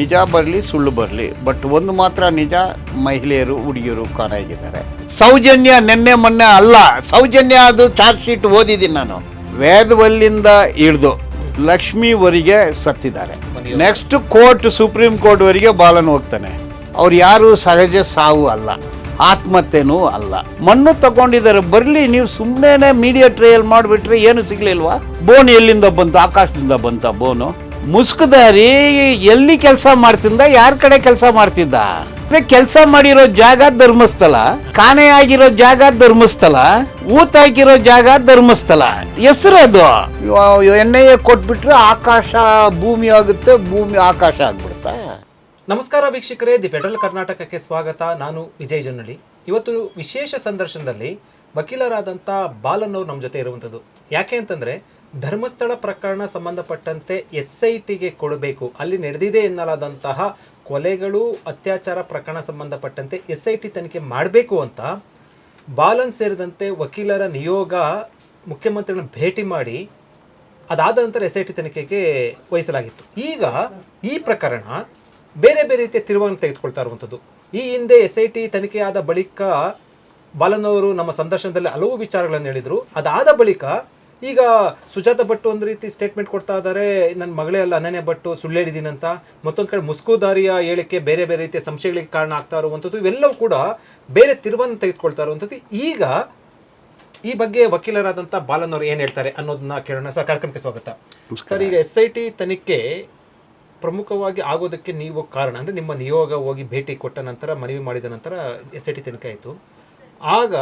ನಿಜ ಬರಲಿ, ಸುಳ್ಳು ಬರಲಿ ಬಟ್ ಒಂದು ಮಾತ್ರ ನಿಜ ಮಹಿಳೆಯರು, ಹುಡುಗಿಯರು ಕಾಣಾಗಿದ್ದಾರೆ ಸೌಜನ್ಯ ನೆನ್ನೆ ಮೊನ್ನೆ ಅಲ್ಲ, ಸೌಜನ್ಯ ಅದು ಚಾರ್ಜ್ ಶೀಟ್ ಓದಿದ್ದೀನಿ ನಾನು. ವೇದವಲ್ಲಿಂದ ಹಿಡಿದು ಲಕ್ಷ್ಮೀವರೆಗೆ ಸತ್ತಿದ್ದಾರೆ. ನೆಕ್ಸ್ಟ್ ಕೋರ್ಟ್ ಸುಪ್ರೀಂ ಕೋರ್ಟ್ವರೆಗೆ ಬಾಲನ್ ಹೋಗ್ತಾನೆ. ಅವ್ರು ಯಾರು ಸಹಜ ಸಾವು ಅಲ್ಲ, ಆತ್ಮಹತ್ಯೆನೂ ಅಲ್ಲ. ಮಣ್ಣು ತಗೊಂಡಿದ್ದಾರೆ, ಬರಲಿ, ನೀವು ಸುಮ್ಮನೆ ಮೀಡಿಯಾ ಟ್ರಯಲ್ ಮಾಡಿಬಿಟ್ರೆ ಏನು ಸಿಗ್ಲಿಲ್ವಾ? ಬೋನ್ ಎಲ್ಲಿಂದ ಬಂತು? ಆಕಾಶದಿಂದ ಬಂತ ಬೋನು? ಮುಸ್ಕದಾರಿ ಎಲ್ಲಿ ಕೆಲಸ ಮಾಡ್ತಿದ್ದ ಯಾರ ಕಡೆ ಕೆಲಸ ಮಾಡ್ತಿದ್ದ? ಕೆಲಸ ಮಾಡಿರೋ ಜಾಗ ಧರ್ಮಸ್ಥಳ ಕಾಣೆ ಆಗಿರೋ ಜಾಗ ಧರ್ಮಸ್ಥಳ ಊತ ಹಾಕಿರೋ ಜಾಗ ಧರ್ಮಸ್ಥಳ. ಹೆಸರು ಅದು. ಎಣ್ಣೆಯ ಕೊಟ್ಬಿಟ್ರೆ ಆಕಾಶ ಭೂಮಿ ಆಗುತ್ತೆ ಭೂಮಿ ಆಕಾಶ ಆಗ್ಬಿಡುತ್ತ? ನಮಸ್ಕಾರ ವೀಕ್ಷಕರೇ ದಿ ಫೆಡರಲ್ ಕರ್ನಾಟಕಕ್ಕೆ ಸ್ವಾಗತ. ನಾನು ವಿಜಯ್ ಜನ್ನಳ್ಳಿ. ಇವತ್ತು ವಿಶೇಷ ಸಂದರ್ಶನದಲ್ಲಿ ವಕೀಲರಾದಂಥ ಬಾಲನ್ ಅವರು ನಮ್ಮ ಜೊತೆ ಇರುವಂಥದ್ದು ಯಾಕೆ ಅಂತಂದರೆ ಧರ್ಮಸ್ಥಳ ಪ್ರಕರಣ ಸಂಬಂಧಪಟ್ಟಂತೆ ಎಸ್ ಐ ಟಿಗೆ ಕೊಡಬೇಕು. ಅಲ್ಲಿ ನಡೆದಿದೆ ಎನ್ನಲಾದಂತಹ ಕೊಲೆಗಳು, ಅತ್ಯಾಚಾರ ಪ್ರಕರಣ ಸಂಬಂಧಪಟ್ಟಂತೆ ಎಸ್ ಐ ಟಿ ತನಿಖೆ ಮಾಡಬೇಕು ಅಂತ ಬಾಲನ್ ಸೇರಿದಂತೆ ವಕೀಲರ ನಿಯೋಗ ಮುಖ್ಯಮಂತ್ರಿಗಳನ್ನ ಭೇಟಿ ಮಾಡಿ ಅದಾದ ನಂತರ ಎಸ್ ಐ ಟಿ ತನಿಖೆಗೆ ವಹಿಸಲಾಗಿತ್ತು. ಈಗ ಈ ಪ್ರಕರಣ ಬೇರೆ ಬೇರೆ ರೀತಿಯ ತಿರುವನ್ನು ತೆಗೆದುಕೊಳ್ತಾ ಇರುವಂಥದ್ದು. ಈ ಹಿಂದೆ ಎಸ್ ಐ ಟಿ ತನಿಖೆ ಬಳಿಕ ಬಾಲನ್ ಅವರು ನಮ್ಮ ಸಂದರ್ಶನದಲ್ಲಿ ಹಲವು ವಿಚಾರಗಳನ್ನು ಹೇಳಿದರು. ಅದಾದ ಬಳಿಕ ಈಗ ಸುಜಾತ ಭಟ್ಟು ಒಂದು ರೀತಿ ಸ್ಟೇಟ್ಮೆಂಟ್ ಕೊಡ್ತಾ ಇದ್ದಾರೆ ನನ್ನ ಮಗಳೇ ಅಲ್ಲ ಅನನ್ಯ ಭಟ್ಟು ಸುಳ್ಳು ಹೇಳಿದ್ದೀನಿ ಅಂತ. ಮತ್ತೊಂದು ಕಡೆ ಮುಸ್ಕುದಾರಿಯ ಹೇಳಿಕೆ ಬೇರೆ ಬೇರೆ ರೀತಿಯ ಸಂಶಯಗಳಿಗೆ ಕಾರಣ ಆಗ್ತಾ ಇರುವಂಥದ್ದು ಇವೆಲ್ಲವೂ ಕೂಡ ಬೇರೆ ತಿರುವನ್ನು ತೆಗೆದುಕೊಳ್ತಾ ಇರುವಂಥದ್ದು. ಈಗ ಈ ಬಗ್ಗೆ ವಕೀಲರಾದಂಥ ಬಾಲನ್ ಅವರು ಏನು ಹೇಳ್ತಾರೆ ಅನ್ನೋದನ್ನ ಕೇಳೋಣ. ಸರ್ ಕಾರ್ಯಕ್ರಮಕ್ಕೆ ಸ್ವಾಗತ. ಸರ್ ಈಗ ಎಸ್ ಐ ಟಿ ತನಿಖೆ ಪ್ರಮುಖವಾಗಿ ಆಗೋದಕ್ಕೆ ನೀವು ಕಾರಣ ಅಂದರೆ ನಿಮ್ಮ ನಿಯೋಗ ಹೋಗಿ ಭೇಟಿ ಕೊಟ್ಟ ನಂತರ ಮನವಿ ಮಾಡಿದ ನಂತರ ಎಸ್ ಐ ಟಿ ತನಿಖೆ ಆಯಿತು. ಆಗ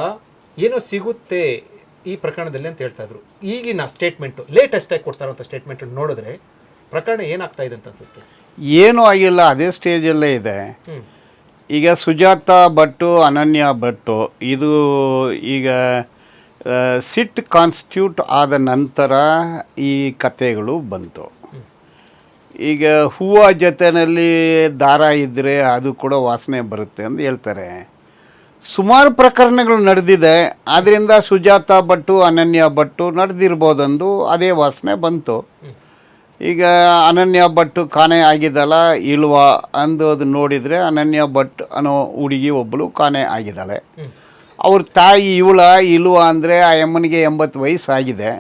ಏನೋ ಸಿಗುತ್ತೆ ಈ ಪ್ರಕರಣದಲ್ಲಿ ಅಂತ ಹೇಳ್ತಾ ಇದ್ರು. ಈಗಿನ ಸ್ಟೇಟ್ಮೆಂಟು ಲೇಟೆಸ್ಟ್ ಆಗಿ ಕೊಡ್ತಾ ಇರುವಂಥ ಸ್ಟೇಟ್ಮೆಂಟ್ ನೋಡಿದ್ರೆ ಪ್ರಕರಣ ಏನಾಗ್ತಾ ಇದೆ ಅಂತ ಅನ್ಸುತ್ತೆ? ಏನೂ ಆಗಿಲ್ಲ ಅದೇ ಸ್ಟೇಜಲ್ಲೇ ಇದೆ. ಈಗ ಸುಜಾತ ಭಟ್ಟು ಅನನ್ಯ ಭಟ್ಟು ಇದು ಈಗ ಸಿಟ್ ಕಾನ್ಸ್ಟಿಟ್ಯೂಟ್ ಆದ ನಂತರ ಈ ಕಥೆಗಳು ಬಂತು. ಈಗ ಹೂವು ಜೊತೆಯಲ್ಲಿ ದಾರ ಇದ್ದರೆ ಅದು ಕೂಡ ವಾಸನೆ ಬರುತ್ತೆ ಅಂತ ಹೇಳ್ತಾರೆ. ಸುಮಾರು ಪ್ರಕರಣಗಳು ನಡೆದಿದೆ. ಆದ್ದರಿಂದ ಸುಜಾತ ಭಟ್ಟು, ಅನನ್ಯ ಭಟ್ಟು ನಡೆದಿರ್ಬೋದಂದು ಅದೇ ವಾಸನೆ ಬಂತು. ಈಗ ಅನನ್ಯ ಭಟ್ಟು ಕಾಣೆ ಆಗಿದ್ದಲ್ಲ ಇಲ್ವಾ ಅಂದು ಅದು ನೋಡಿದರೆ ಅನನ್ಯ ಭಟ್ ಅನ್ನೋ ಹುಡುಗಿ ಒಬ್ಬಳು ಕಾಣೆ ಆಗಿದ್ದಾಳೆ. ಅವ್ರ ತಾಯಿ ಇವಳ ಇಲ್ವ ಅಂದರೆ ಆ ಅಮ್ಮನಿಗೆ ಎಂಬತ್ತು ವಯಸ್ಸಾಗಿದೆ.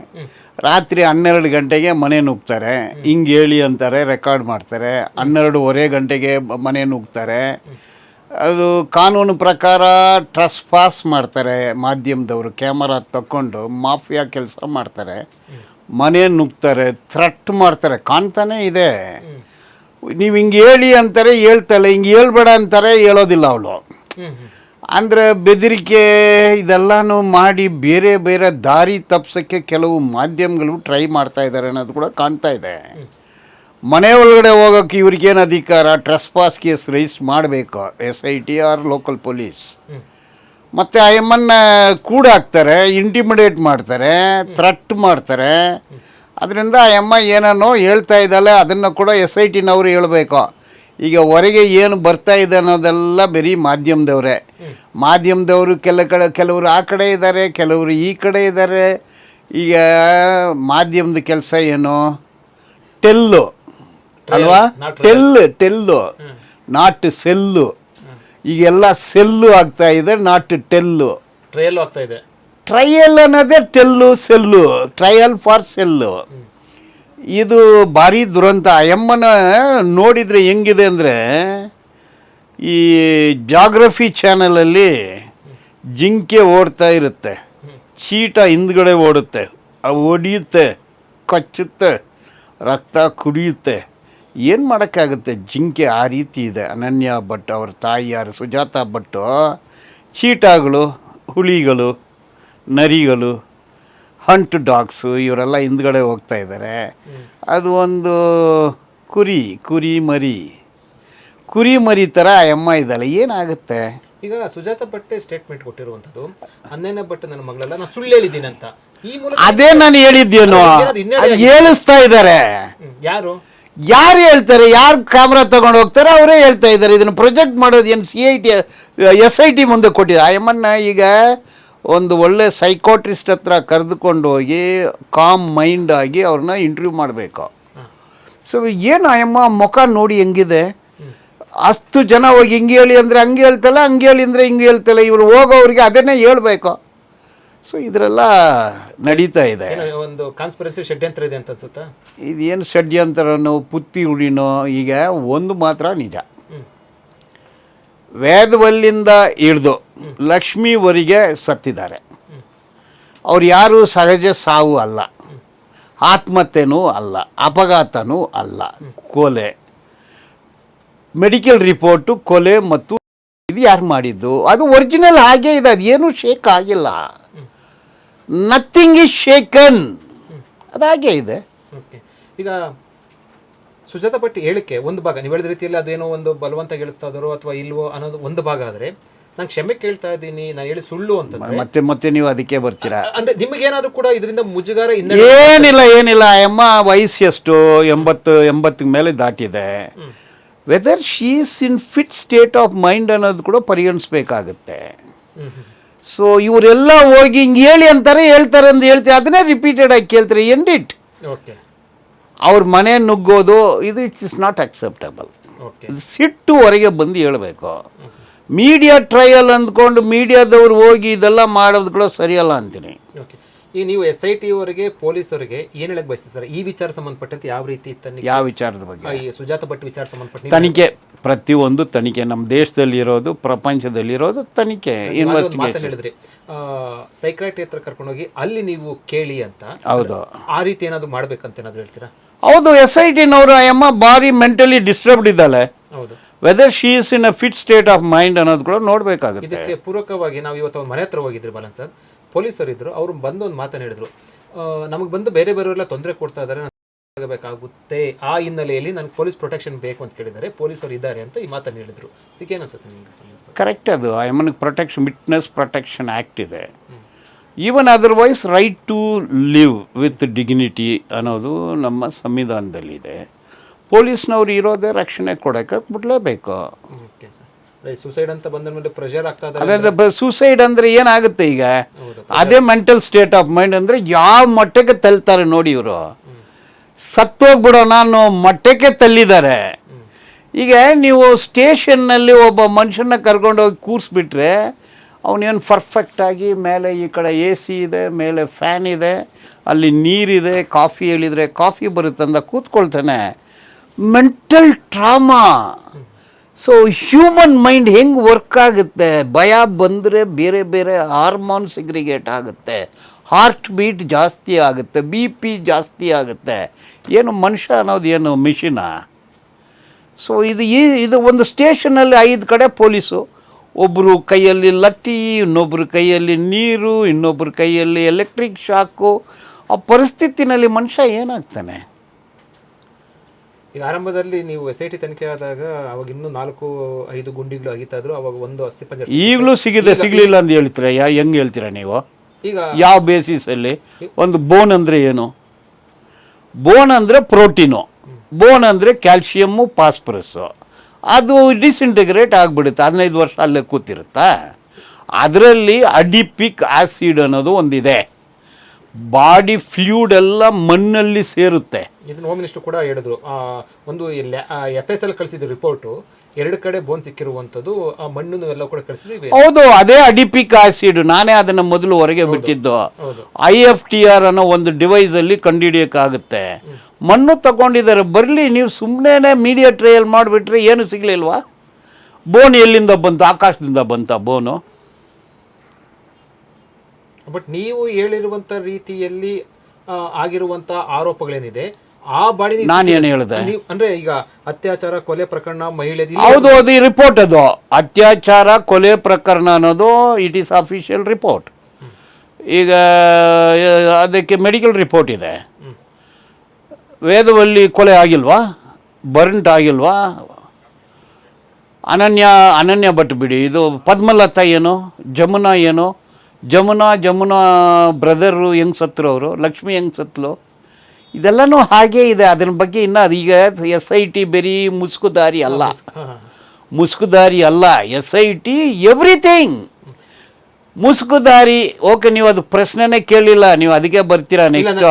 ರಾತ್ರಿ ಹನ್ನೆರಡು ಗಂಟೆಗೆ ಮನೆ ನುಗ್ತಾರೆ. ಹಿಂಗೆ ಹೇಳಿ ಅಂತಾರೆ, ರೆಕಾರ್ಡ್ ಮಾಡ್ತಾರೆ. ಹನ್ನೆರಡೂವರೆ ಗಂಟೆಗೆ ಮನೆ ನುಗ್ತಾರೆ. ಅದು ಕಾನೂನು ಪ್ರಕಾರ ಟ್ರಸ್ ಪಾಸ್ ಮಾಡ್ತಾರೆ ಮಾಧ್ಯಮದವರು ಕ್ಯಾಮರಾ ತಗೊಂಡು ಮಾಫಿಯಾ ಕೆಲಸ ಮಾಡ್ತಾರೆ. ಮನೆ ನುಗ್ತಾರೆ ಥ್ರಟ್ ಮಾಡ್ತಾರೆ, ಕಾಣ್ತಾನೆ ಇದೆ. ನೀವು ಹಿಂಗೆ ಹೇಳಿ ಅಂತಾರೆ, ಹೇಳ್ತಲ್ಲ, ಹಿಂಗೆ ಹೇಳ್ಬೇಡ ಅಂತಾರೆ, ಹೇಳೋದಿಲ್ಲ ಅವಳು. ಅಂದರೆ ಬೆದರಿಕೆ ಇದೆಲ್ಲನೂ ಮಾಡಿ ಬೇರೆ ಬೇರೆ ದಾರಿ ತಪ್ಸೋಕ್ಕೆ ಕೆಲವು ಮಾಧ್ಯಮಗಳು ಟ್ರೈ ಮಾಡ್ತಾ ಇದ್ದಾರೆ ಅನ್ನೋದು ಕೂಡ ಕಾಣ್ತಾ ಇದೆ. ಮನೆ ಒಳಗಡೆ ಹೋಗೋಕ್ಕೆ ಇವ್ರಿಗೇನು ಅಧಿಕಾರ? ಟ್ರೆಸ್ ಪಾಸ್ ಕೇಸ್ ರೈಸ್ ಮಾಡಬೇಕು S I T R local police ಮತ್ತು ಆ ಎಮ್ಮನ್ನ ಕೂಡ ಹಾಕ್ತಾರೆ ಇಂಟಿಮಿಡೇಟ್ ಮಾಡ್ತಾರೆ ಥ್ರಟ್ ಮಾಡ್ತಾರೆ. ಅದರಿಂದ ಆ ಎಮ್ಮ ಏನನ್ನೋ ಹೇಳ್ತಾ ಇದ್ದಾಳೆ ಅದನ್ನು ಕೂಡ ಎಸ್ ಐ ಟಿನವರು ಹೇಳಬೇಕು. ಈಗ ಹೊರಗೆ ಏನು ಬರ್ತಾ ಇದೆ ಅನ್ನೋದೆಲ್ಲ ಬರೀ ಮಾಧ್ಯಮದವರೇ. ಮಾಧ್ಯಮದವರು ಕೆಲ ಕಡೆ ಕೆಲವರು ಆ ಕಡೆ ಇದ್ದಾರೆ ಕೆಲವರು ಈ ಕಡೆ ಇದ್ದಾರೆ ಈಗ ಮಾಧ್ಯಮದ ಕೆಲಸ ಏನು? ಟೆಲ್ಲು ಅಲ್ವಾ? Tell tell tell not sell. ಈಗೆಲ್ಲ ಸೆಲ್ಲು ಆಗ್ತಾ ಇದೆ ನಾಟ್ ಟೆಲ್ಲು ಟ್ರಯಲ್ ಆಗ್ತಾ ಇದೆ. ಟ್ರಯಲ್ ಅನ್ನೋದೇ tell sell. Trial for sell. ಇದು ಭಾರಿ ದುರಂತ. ಎಮ್ಮನ ನೋಡಿದರೆ ಹೆಂಗಿದೆ ಅಂದರೆ ಈ ಜಾಗ್ರಫಿ ಚಾನಲಲ್ಲಿ ಜಿಂಕೆ ಓಡ್ತಾ ಇರುತ್ತೆ. ಚೀಟ ಹಿಂದ್ಗಡೆ ಓಡುತ್ತೆ. ಅವು ಒಡಿಯುತ್ತೆ ಕಚ್ಚುತ್ತೆ ರಕ್ತ ಕುಡಿಯುತ್ತೆ. ಏನು ಮಾಡೋಕ್ಕಾಗುತ್ತೆ? ಜಿಂಕೆ ಆ ರೀತಿ ಇದೆ. ಅನನ್ಯ ಭಟ್ ಅವ್ರ ತಾಯಿ ಯಾರು? ಸುಜಾತ ಭಟ್ಟು ಚೀಟಾಗಳು ಹುಲಿಗಳು ನರಿಗಳು ಹಂಟ್ ಡಾಗ್ಸು ಇವರೆಲ್ಲ ಹಿಂದ್ಗಡೆ ಹೋಗ್ತಾ ಇದ್ದಾರೆ ಅದು ಒಂದು ಕುರಿ ಕುರಿ ಮರಿ. ಕುರಿ ಮರಿ ಥರ ಆ ಎಮ್ಮ ಇದ್ದಾಳೆ. ಏನಾಗುತ್ತೆ? ಈಗ ಸುಜಾತ ಭಟ್ಟೆ ಸ್ಟೇಟ್ಮೆಂಟ್ ಕೊಟ್ಟಿರುವಂಥದ್ದು ಅನ್ನೇನ ಭಟ್ ನನ್ನ ಮಗಳೆಲ್ಲ ನಾನು ಸುಳ್ಳು ಹೇಳಿದ್ದೀನಿ ಅಂತ ಈ ಮೂಲಕ ಅದೇ ನಾನು ಹೇಳಿದ್ದೇನೋ. ಹೇಳಿಸ್ತಾ ಇದ್ದಾರೆ. ಯಾರು? ಯಾರು ಹೇಳ್ತಾರೆ, ಯಾರು ಕ್ಯಾಮ್ರಾ ತಗೊಂಡು ಹೋಗ್ತಾರೆ, ಅವರೇ ಹೇಳ್ತಾ ಇದ್ದಾರೆ. ಇದನ್ನು ಪ್ರೊಜೆಕ್ಟ್ ಮಾಡೋದು ಏನು C I T S I T ಮುಂದೆ ಕೊಟ್ಟಿದೆ ಆ ಎಮ್ಮನ್ನ ಈಗ ಒಂದು ಒಳ್ಳೆ ಸೈಕೋಟ್ರಿಸ್ಟ್ ಹತ್ರ ಕರೆದುಕೊಂಡು ಹೋಗಿ ಕಾಮ್ ಮೈಂಡ್ ಆಗಿ ಅವ್ರನ್ನ ಇಂಟರ್ವ್ಯೂ ಮಾಡಬೇಕು. ಸೊ ಏನು ಆಯಮ್ಮ ಮುಖ ನೋಡಿ ಹೆಂಗಿದೆ? ಅಷ್ಟು ಜನ ಹೋಗಿ ಹಿಂಗೆ ಹೇಳಿ ಅಂದರೆ ಹಂಗೆ ಹೇಳ್ತಲ್ಲ, ಹಂಗೆ ಹೇಳಿ ಅಂದರೆ ಹಿಂಗೆ ಹೇಳ್ತಲ್ಲ, ಇವರು ಹೋಗೋರಿಗೆ ಅದನ್ನೇ ಹೇಳ್ಬೇಕು. ಸೊ ಇದರೆಲ್ಲ ನಡೀತಾ ಇದೆ. ಒಂದು ಕಾನ್ಸ್ಪರೆನ್ಸಿ ಷಡ್ಯಂತ್ರ ಇದೆ ಅಂತ ಅನ್ಸುತ್ತಾ? ಇದೇನು ಷಡ್ಯಂತ್ರನೋ ಪುತ್ತಿ ಉಡಿನೋ ಈಗ ಒಂದು ಮಾತ್ರ ನಿಜ. ವೇದವಲ್ಲಿಂದ ಹಿಡ್ದು ಲಕ್ಷ್ಮೀವರೆಗೆ ಸತ್ತಿದ್ದಾರೆ. ಅವ್ರು ಯಾರು ಸಹಜ ಸಾವು ಅಲ್ಲ. ಆತ್ಮಹತ್ಯೆನೂ ಅಲ್ಲ. ಅಪಘಾತನೂ ಅಲ್ಲ. ಕೊಲೆ. ಮೆಡಿಕಲ್ ರಿಪೋರ್ಟು ಕೊಲೆ ಮತ್ತು ಇದು ಯಾರು ಮಾಡಿದ್ದು? ಅದು ಒರಿಜಿನಲ್ ಹಾಗೇ ಇದೆ. ಅದೇನು ಶೇಕ್ ಆಗಿಲ್ಲ. ನಥಿಂಗ್ ಇಸ್ ಶೇಕನ್ ಅದಾಗೆ ಇದೆ. ಓಕೆ. ಈಗ ಸುಜಾತ ಭಟ್ ಹೇಳಿಕೆ ಒಂದು ಭಾಗ ನೀವು ಹೇಳಿದ ರೀತಿಯಲ್ಲಿ ಅದೇನೋ ಒಂದು ಬಲವಂತ ಗೆಳಿಸ್ತಾ ಇದ್ರು ಅಥವಾ ಇಲ್ವೋ ಅನ್ನೋದು ಒಂದು ಭಾಗ ಆದರೆ ನಾನು ಕ್ಷಮೆ ಕೇಳ್ತಾ ಇದ್ದೀನಿ ನಾನು ಹೇಳಿ ಸುಳ್ಳು ಅಂತ ಮತ್ತೆ ಮತ್ತೆ ನೀವು ಅದಕ್ಕೆ ಬರ್ತೀರಾ? ಅಂದ್ರೆ ನಿಮಗೇನಾದ್ರೂ ಕೂಡ ಇದರಿಂದ ಮುಜುಗಾರ ಏನಿಲ್ಲ ಏನಿಲ್ಲ ಅಮ್ಮ ವಯಸ್ಸು ಎಷ್ಟು ಎಂಬತ್ತು ಎಂಬತ್ತು ಮೇಲೆ ದಾಟಿದೆ. Whether she's in fit state of mind ಅನ್ನೋದು ಕೂಡ ಪರಿಗಣಿಸ್ಬೇಕಾಗುತ್ತೆ. ಸೊ ಇವರೆಲ್ಲ ಹೋಗಿ ಹಿಂಗೆ ಹೇಳಿ ಅಂತಾರೆ ಹೇಳ್ತಾರೆ ಅಂತ ಹೇಳ್ತಾರೆ ಅದನ್ನೇ ರಿಪೀಟೆಡ್ ಆಗಿ ಕೇಳ್ತಾರೆ ಎಂಡ್ ಇಟ್ ಅವ್ರ ಮನೆ ನುಗ್ಗೋದು ಇದು ಇಟ್ಸ್ ಇಸ್ ನಾಟ್ ಅಕ್ಸೆಪ್ಟಬಲ್ ಸಿಟ್ಟು ಹೊರಗೆ ಬಂದು ಹೇಳಬೇಕು. ಮೀಡಿಯಾ ಟ್ರಯಲ್ ಅಂದ್ಕೊಂಡು ಮೀಡಿಯಾದವ್ರು ಹೋಗಿ ಇದೆಲ್ಲ ಮಾಡೋದು ಕೂಡ ಸರಿಯಲ್ಲ ಅಂತೀನಿ. ಈಗ ನೀವು ಎಸ್ ಐ ಟಿ ಅವರಿಗೆ ಪೊಲೀಸರಿಗೆ ಏನ್ ಹೇಳಕ್ ಬಯಸ್ತೀವಿ ಸರ್? ಈ ವಿಚಾರ ಸಂಬಂಧಪಟ್ಟಂತೆ ಯಾವ ರೀತಿ ತನಿಖೆ ಯಾವ ವಿಚಾರದ ಬಗ್ಗೆ? ಈ ಸುಜಾತ ಭಟ್ ವಿಚಾರ ಸಂಬಂಧಪಟ್ಟ ತನಿಖೆ ಪ್ರತಿಯೊಂದು ತನಿಖೆ ನಮ್ಮ ದೇಶದಲ್ಲಿರೋದು ಪ್ರಪಂಚದಲ್ಲಿರೋದು ತನಿಖೆ ಮಾತನ್ನು ಇನ್ವೆಸ್ಟಿಗೇಷನ್ ಹೇಳಿದ್ರಿ. ಸೈಕ್ರಾಟಿ ಹತ್ರ ಕರ್ಕೊಂಡೋಗಿ ಅಲ್ಲಿ ನೀವು ಕೇಳಿ ಅಂತ. ಹೌದು. ಆ ರೀತಿ ಏನಾದ್ರು ಮಾಡ್ಬೇಕಂತ ಏನಾದ್ರು ಹೇಳ್ತೀರಾ? ಹೌದು ಎಸ್ ಐ ಟಿನವರು ಅಮ್ಮ ಭಾರಿ ಮೆಂಟಲಿ ಡಿಸ್ಟರ್ಬ್ಡ್ ಇದ್ದಾಳೆ. ಹೌದು. Whether she is in a fit state of mind ಅನ್ನೋದು ಕೂಡ ನೋಡಬೇಕಾಗುತ್ತೆ. ಇದಕ್ಕೆ ಪೂರಕವಾಗಿ ನಾವು ಇವತ್ತು ಅವ್ರ ಮನೆ ಹತ್ರ ಹೋಗಿದ್ರಿ ಬಾಲನ್ ಸರ್. ಪೊಲೀಸರು ಇದ್ರು ಅವ್ರು ಬಂದು ಒಂದು ಮಾತನಾಡಿದ್ರು ನಮಗೆ ಬಂದು ಬೇರೆ ಬೇರೆಯವರೆಲ್ಲ ತೊಂದರೆ ಕೊಡ್ತಾ ಇದ್ದಾರೆ ಆಗಬೇಕಾಗುತ್ತೆ ಆ ಹಿನ್ನೆಲೆಯಲ್ಲಿ ನನಗೆ ಪೊಲೀಸ್ ಪ್ರೊಟೆಕ್ಷನ್ ಬೇಕು ಅಂತ ಕೇಳಿದ್ದಾರೆ ಪೊಲೀಸರು ಇದ್ದಾರೆ ಅಂತ ಈ ಮಾತನ್ನು ಹೇಳಿದರು. ಇದಕ್ಕೆ ಏನಿಸುತ್ತೆ ನಿಮಗೆ ಕರೆಕ್ಟ್ ಅದು ಅಮ್ಮನಿಗೆ ಪ್ರೊಟೆಕ್ಷನ್ ವಿಟ್ನೆಸ್ ಪ್ರೊಟೆಕ್ಷನ್ ಆ್ಯಕ್ಟ್ ಇದೆ. Even otherwise right to live with dignity ಅನ್ನೋದು ನಮ್ಮ ಸಂವಿಧಾನದಲ್ಲಿದೆ. ಪೊಲೀಸ್ನವ್ರು ಇರೋದೇ ರಕ್ಷಣೆ ಕೊಡೋಕೆ ಬಿಡಲೇಬೇಕು. ಸುಸೈಡ್ ಅಂತ ಬಂದ ಮೇಲೆ ಪ್ರೆಷರ್ ಆಗ್ತಾ ಸೂಸೈಡ್ ಅಂದರೆ ಏನಾಗುತ್ತೆ ಈಗ? ಅದೇ ಮೆಂಟಲ್ ಸ್ಟೇಟ್ ಆಫ್ ಮೈಂಡ್ ಅಂದ್ರೆ ಯಾವ ಮಟ್ಟಕ್ಕೆ ತಲ್ತಾರೆ ನೋಡಿ ಇವರು. ಸತ್ತೋಗ್ಬಿಡೋಣ ಅನ್ನೋ ಮಟ್ಟಕ್ಕೆ ತಲ್ಲಿದ್ದಾರೆ. ಈಗ ನೀವು ಸ್ಟೇಷನ್ನಲ್ಲಿ ಒಬ್ಬ ಮನುಷ್ಯನ ಕರ್ಕೊಂಡೋಗಿ ಕೂರಿಸ್ಬಿಟ್ರೆ ಅವನೇನು ಪರ್ಫೆಕ್ಟಾಗಿ ಮೇಲೆ ಈ ಕಡೆ ಎ ಸಿ ಇದೆ ಮೇಲೆ ಫ್ಯಾನ್ ಇದೆ ಅಲ್ಲಿ ನೀರಿದೆ ಕಾಫಿ ಹೇಳಿದರೆ ಕಾಫಿ ಬರುತ್ತೆ ಅಂತ ಕೂತ್ಕೊಳ್ತಾನೆ mental trauma so human mind ಹೆಂಗೆ ವರ್ಕ್ ಆಗುತ್ತೆ? ಭಯ ಬಂದರೆ ಬೇರೆ ಬೇರೆ ಹಾರ್ಮೋನ್ ಸಿಗ್ರಿಗೇಟ್ ಆಗುತ್ತೆ. ಹಾರ್ಟ್ ಬೀಟ್ ಜಾಸ್ತಿ ಆಗುತ್ತೆ ಬಿ ಪಿ ಜಾಸ್ತಿ ಆಗುತ್ತೆ. ಏನು ಮನುಷ್ಯ ಅನ್ನೋದು ಏನು ಮಿಷಿನ ಸೊ ಇದು ಈ, ಇದು ಒಂದು ಸ್ಟೇಷನಲ್ಲಿ ಐದು ಕಡೆ ಪೊಲೀಸು ಒಬ್ಬರು ಕೈಯಲ್ಲಿ ಲಟ್ಟಿ ಇನ್ನೊಬ್ಬರ ಕೈಯಲ್ಲಿ ನೀರು ಇನ್ನೊಬ್ಬರ ಕೈಯಲ್ಲಿ ಎಲೆಕ್ಟ್ರಿಕ್ ಶಾಕು ಆ ಪರಿಸ್ಥಿತಿನಲ್ಲಿ ಮನುಷ್ಯ ಏನಾಗ್ತಾನೆ? ಈಗ ಆರಂಭದಲ್ಲಿ ನೀವು ಎಸ್ ಐ ಟಿ ತನಿಖೆ ಆದಾಗ ಅವಾಗ ಇನ್ನೂ ನಾಲ್ಕು ಐದು ಗುಂಡಿಗಳು ಅಗಿತಾ ಇದ್ರು ಅವಾಗ ಒಂದು ಅಸ್ಥಿಪಂಜರ ಈಗಲೂ ಸಿಗಿದೆ ಸಿಗಲಿಲ್ಲ ಅಂತ ಹೇಳ್ತೀರಾ? ಯಾ ಹೆಂಗೆ ಹೇಳ್ತೀರಾ ನೀವು? ಈಗ ಯಾವ ಬೇಸಿಸಲ್ಲಿ ಒಂದು ಬೋನ್ ಅಂದರೆ ಏನು? ಬೋನ್ ಅಂದರೆ ಪ್ರೋಟೀನು ಬೋನ್ ಅಂದರೆ ಕ್ಯಾಲ್ಶಿಯಮ್ಮು ಫಾಸ್ಫರಸ್ಸು ಅದು ಡಿಸ್ಇಂಟಿಗ್ರೇಟ್ ಆಗಿಬಿಡುತ್ತೆ. ಹದಿನೈದು ವರ್ಷ ಅಲ್ಲೇ ಕೂತಿರುತ್ತಾ? ಅದರಲ್ಲಿ ಅಡಿಪಿಕ್ ಆಸಿಡ್ ಅನ್ನೋದು ಒಂದಿದೆ. ಬಾಡಿ ಫ್ಲೂಡ್ ಎಲ್ಲ ಮಣ್ಣಲ್ಲಿ ಸೇರುತ್ತೆ. ಇದನ್ನ ಹೋಮ್ ಮಿನಿಸ್ಟರ್ ಕೂಡ ಹೇಳಿದ್ರು. ಆ, ಒಂದು ಎಫ್ ಎಸ್ ಎಲ್ ಕಳಿಸಿದ ರಿಪೋರ್ಟು ಎರಡು ಕಡೆ ಬೋನ್ ಸಿಕ್ಕಿರುವಂಥದ್ದು ಆ ಮಣ್ಣು ಎಲ್ಲ ಕೂಡ ಕಳಿಸಿದ್ವಿ ಹೌದು ಅದೇ ಅಡಿಪಿಕ್ ಆಸಿಡ್ ನಾನೇ ಅದನ್ನ ಮೊದಲು ಹೊರಗೆ ಬಿಟ್ಟಿದ್ದು. ಹೌದು. ಐ ಎಫ್ ಟಿ ಆರ್ ಅನ್ನೋ ಒಂದು ಡಿವೈಸಲ್ಲಿ ಕಂಡುಹಿಡಿಯಕ್ಕಾಗುತ್ತೆ. ಮಣ್ಣು ತಗೊಂಡಿದ್ದಾರೆ. ಬರಲಿ ನೀವು ಸುಮ್ಮನೆ ಮೀಡಿಯಾ ಟ್ರಯಲ್ ಮಾಡಿಬಿಟ್ರೆ ಏನು ಸಿಗಲಿಲ್ವಾ? ಬೋನ್ ಎಲ್ಲಿಂದ ಬಂತು? ಆಕಾಶದಿಂದ ಬಂತ ಬೋನು ಬಟ್ ನೀವು ಹೇಳಿರುವಂತ ರೀತಿಯಲ್ಲಿ ಆಗಿರುವಂಥ ಆಗಿರುವಂತ ಆರೋಪಗಳೇನಿದೆ ಆ ಬಾಡಿ ಏನು ಹೇಳಿದೆ? ಅಂದ್ರೆ ಈಗ ಅತ್ಯಾಚಾರ ಕೊಲೆ ಪ್ರಕರಣ ಮಹಿಳೆ ಹೌದು ಅದು ಈ ರಿಪೋರ್ಟ್ ಅದು. ಅತ್ಯಾಚಾರ ಕೊಲೆ ಪ್ರಕರಣ ಅನ್ನೋದು ಇಟ್ ಈಸ್ ಅಫಿಷಿಯಲ್ ರಿಪೋರ್ಟ್ ಈಗ ಅದಕ್ಕೆ ಮೆಡಿಕಲ್ ರಿಪೋರ್ಟ್ ಇದೆ. ವೇದವಲ್ಲಿ ಕೊಲೆ ಆಗಿಲ್ವಾ? ಬರ್ಂಟ್ ಆಗಿಲ್ವಾ? ಅನನ್ಯ ಅನನ್ಯ ಭಟ್ ಬಿಡಿ. ಇದು ಪದ್ಮಲತಾ ಏನು? ಜಮುನಾ ಏನು? ಜಮುನಾ ಜಮುನಾ ಬ್ರದರು ಹೆಂಗ್ ಸತ್ರು ಅವರು? ಲಕ್ಷ್ಮಿ ಹೆಂಗ್ ಸತ್ಲು? ಇದೆಲ್ಲನೂ ಹಾಗೇ ಇದೆ. ಅದರ ಬಗ್ಗೆ ಇನ್ನು ಅದು ಈಗ ಎಸ್ ಐ ಟಿ ಬರೀ ಮುಸ್ಕುದಾರಿ ಅಲ್ಲ. ಮುಸ್ಕುದಾರಿ ಅಲ್ಲ. ಎಸ್ ಐ ಟಿ ಎವ್ರಿಥಿಂಗ್ ಮುಸುಕುದಾರಿ ಓಕೆ ನೀವು ಅದು ಪ್ರಶ್ನೆನೇ ಕೇಳಿಲ್ಲ ನೀವು ಅದಕ್ಕೆ ಬರ್ತೀರಾ ನೆಕ್ಸ್ಟ್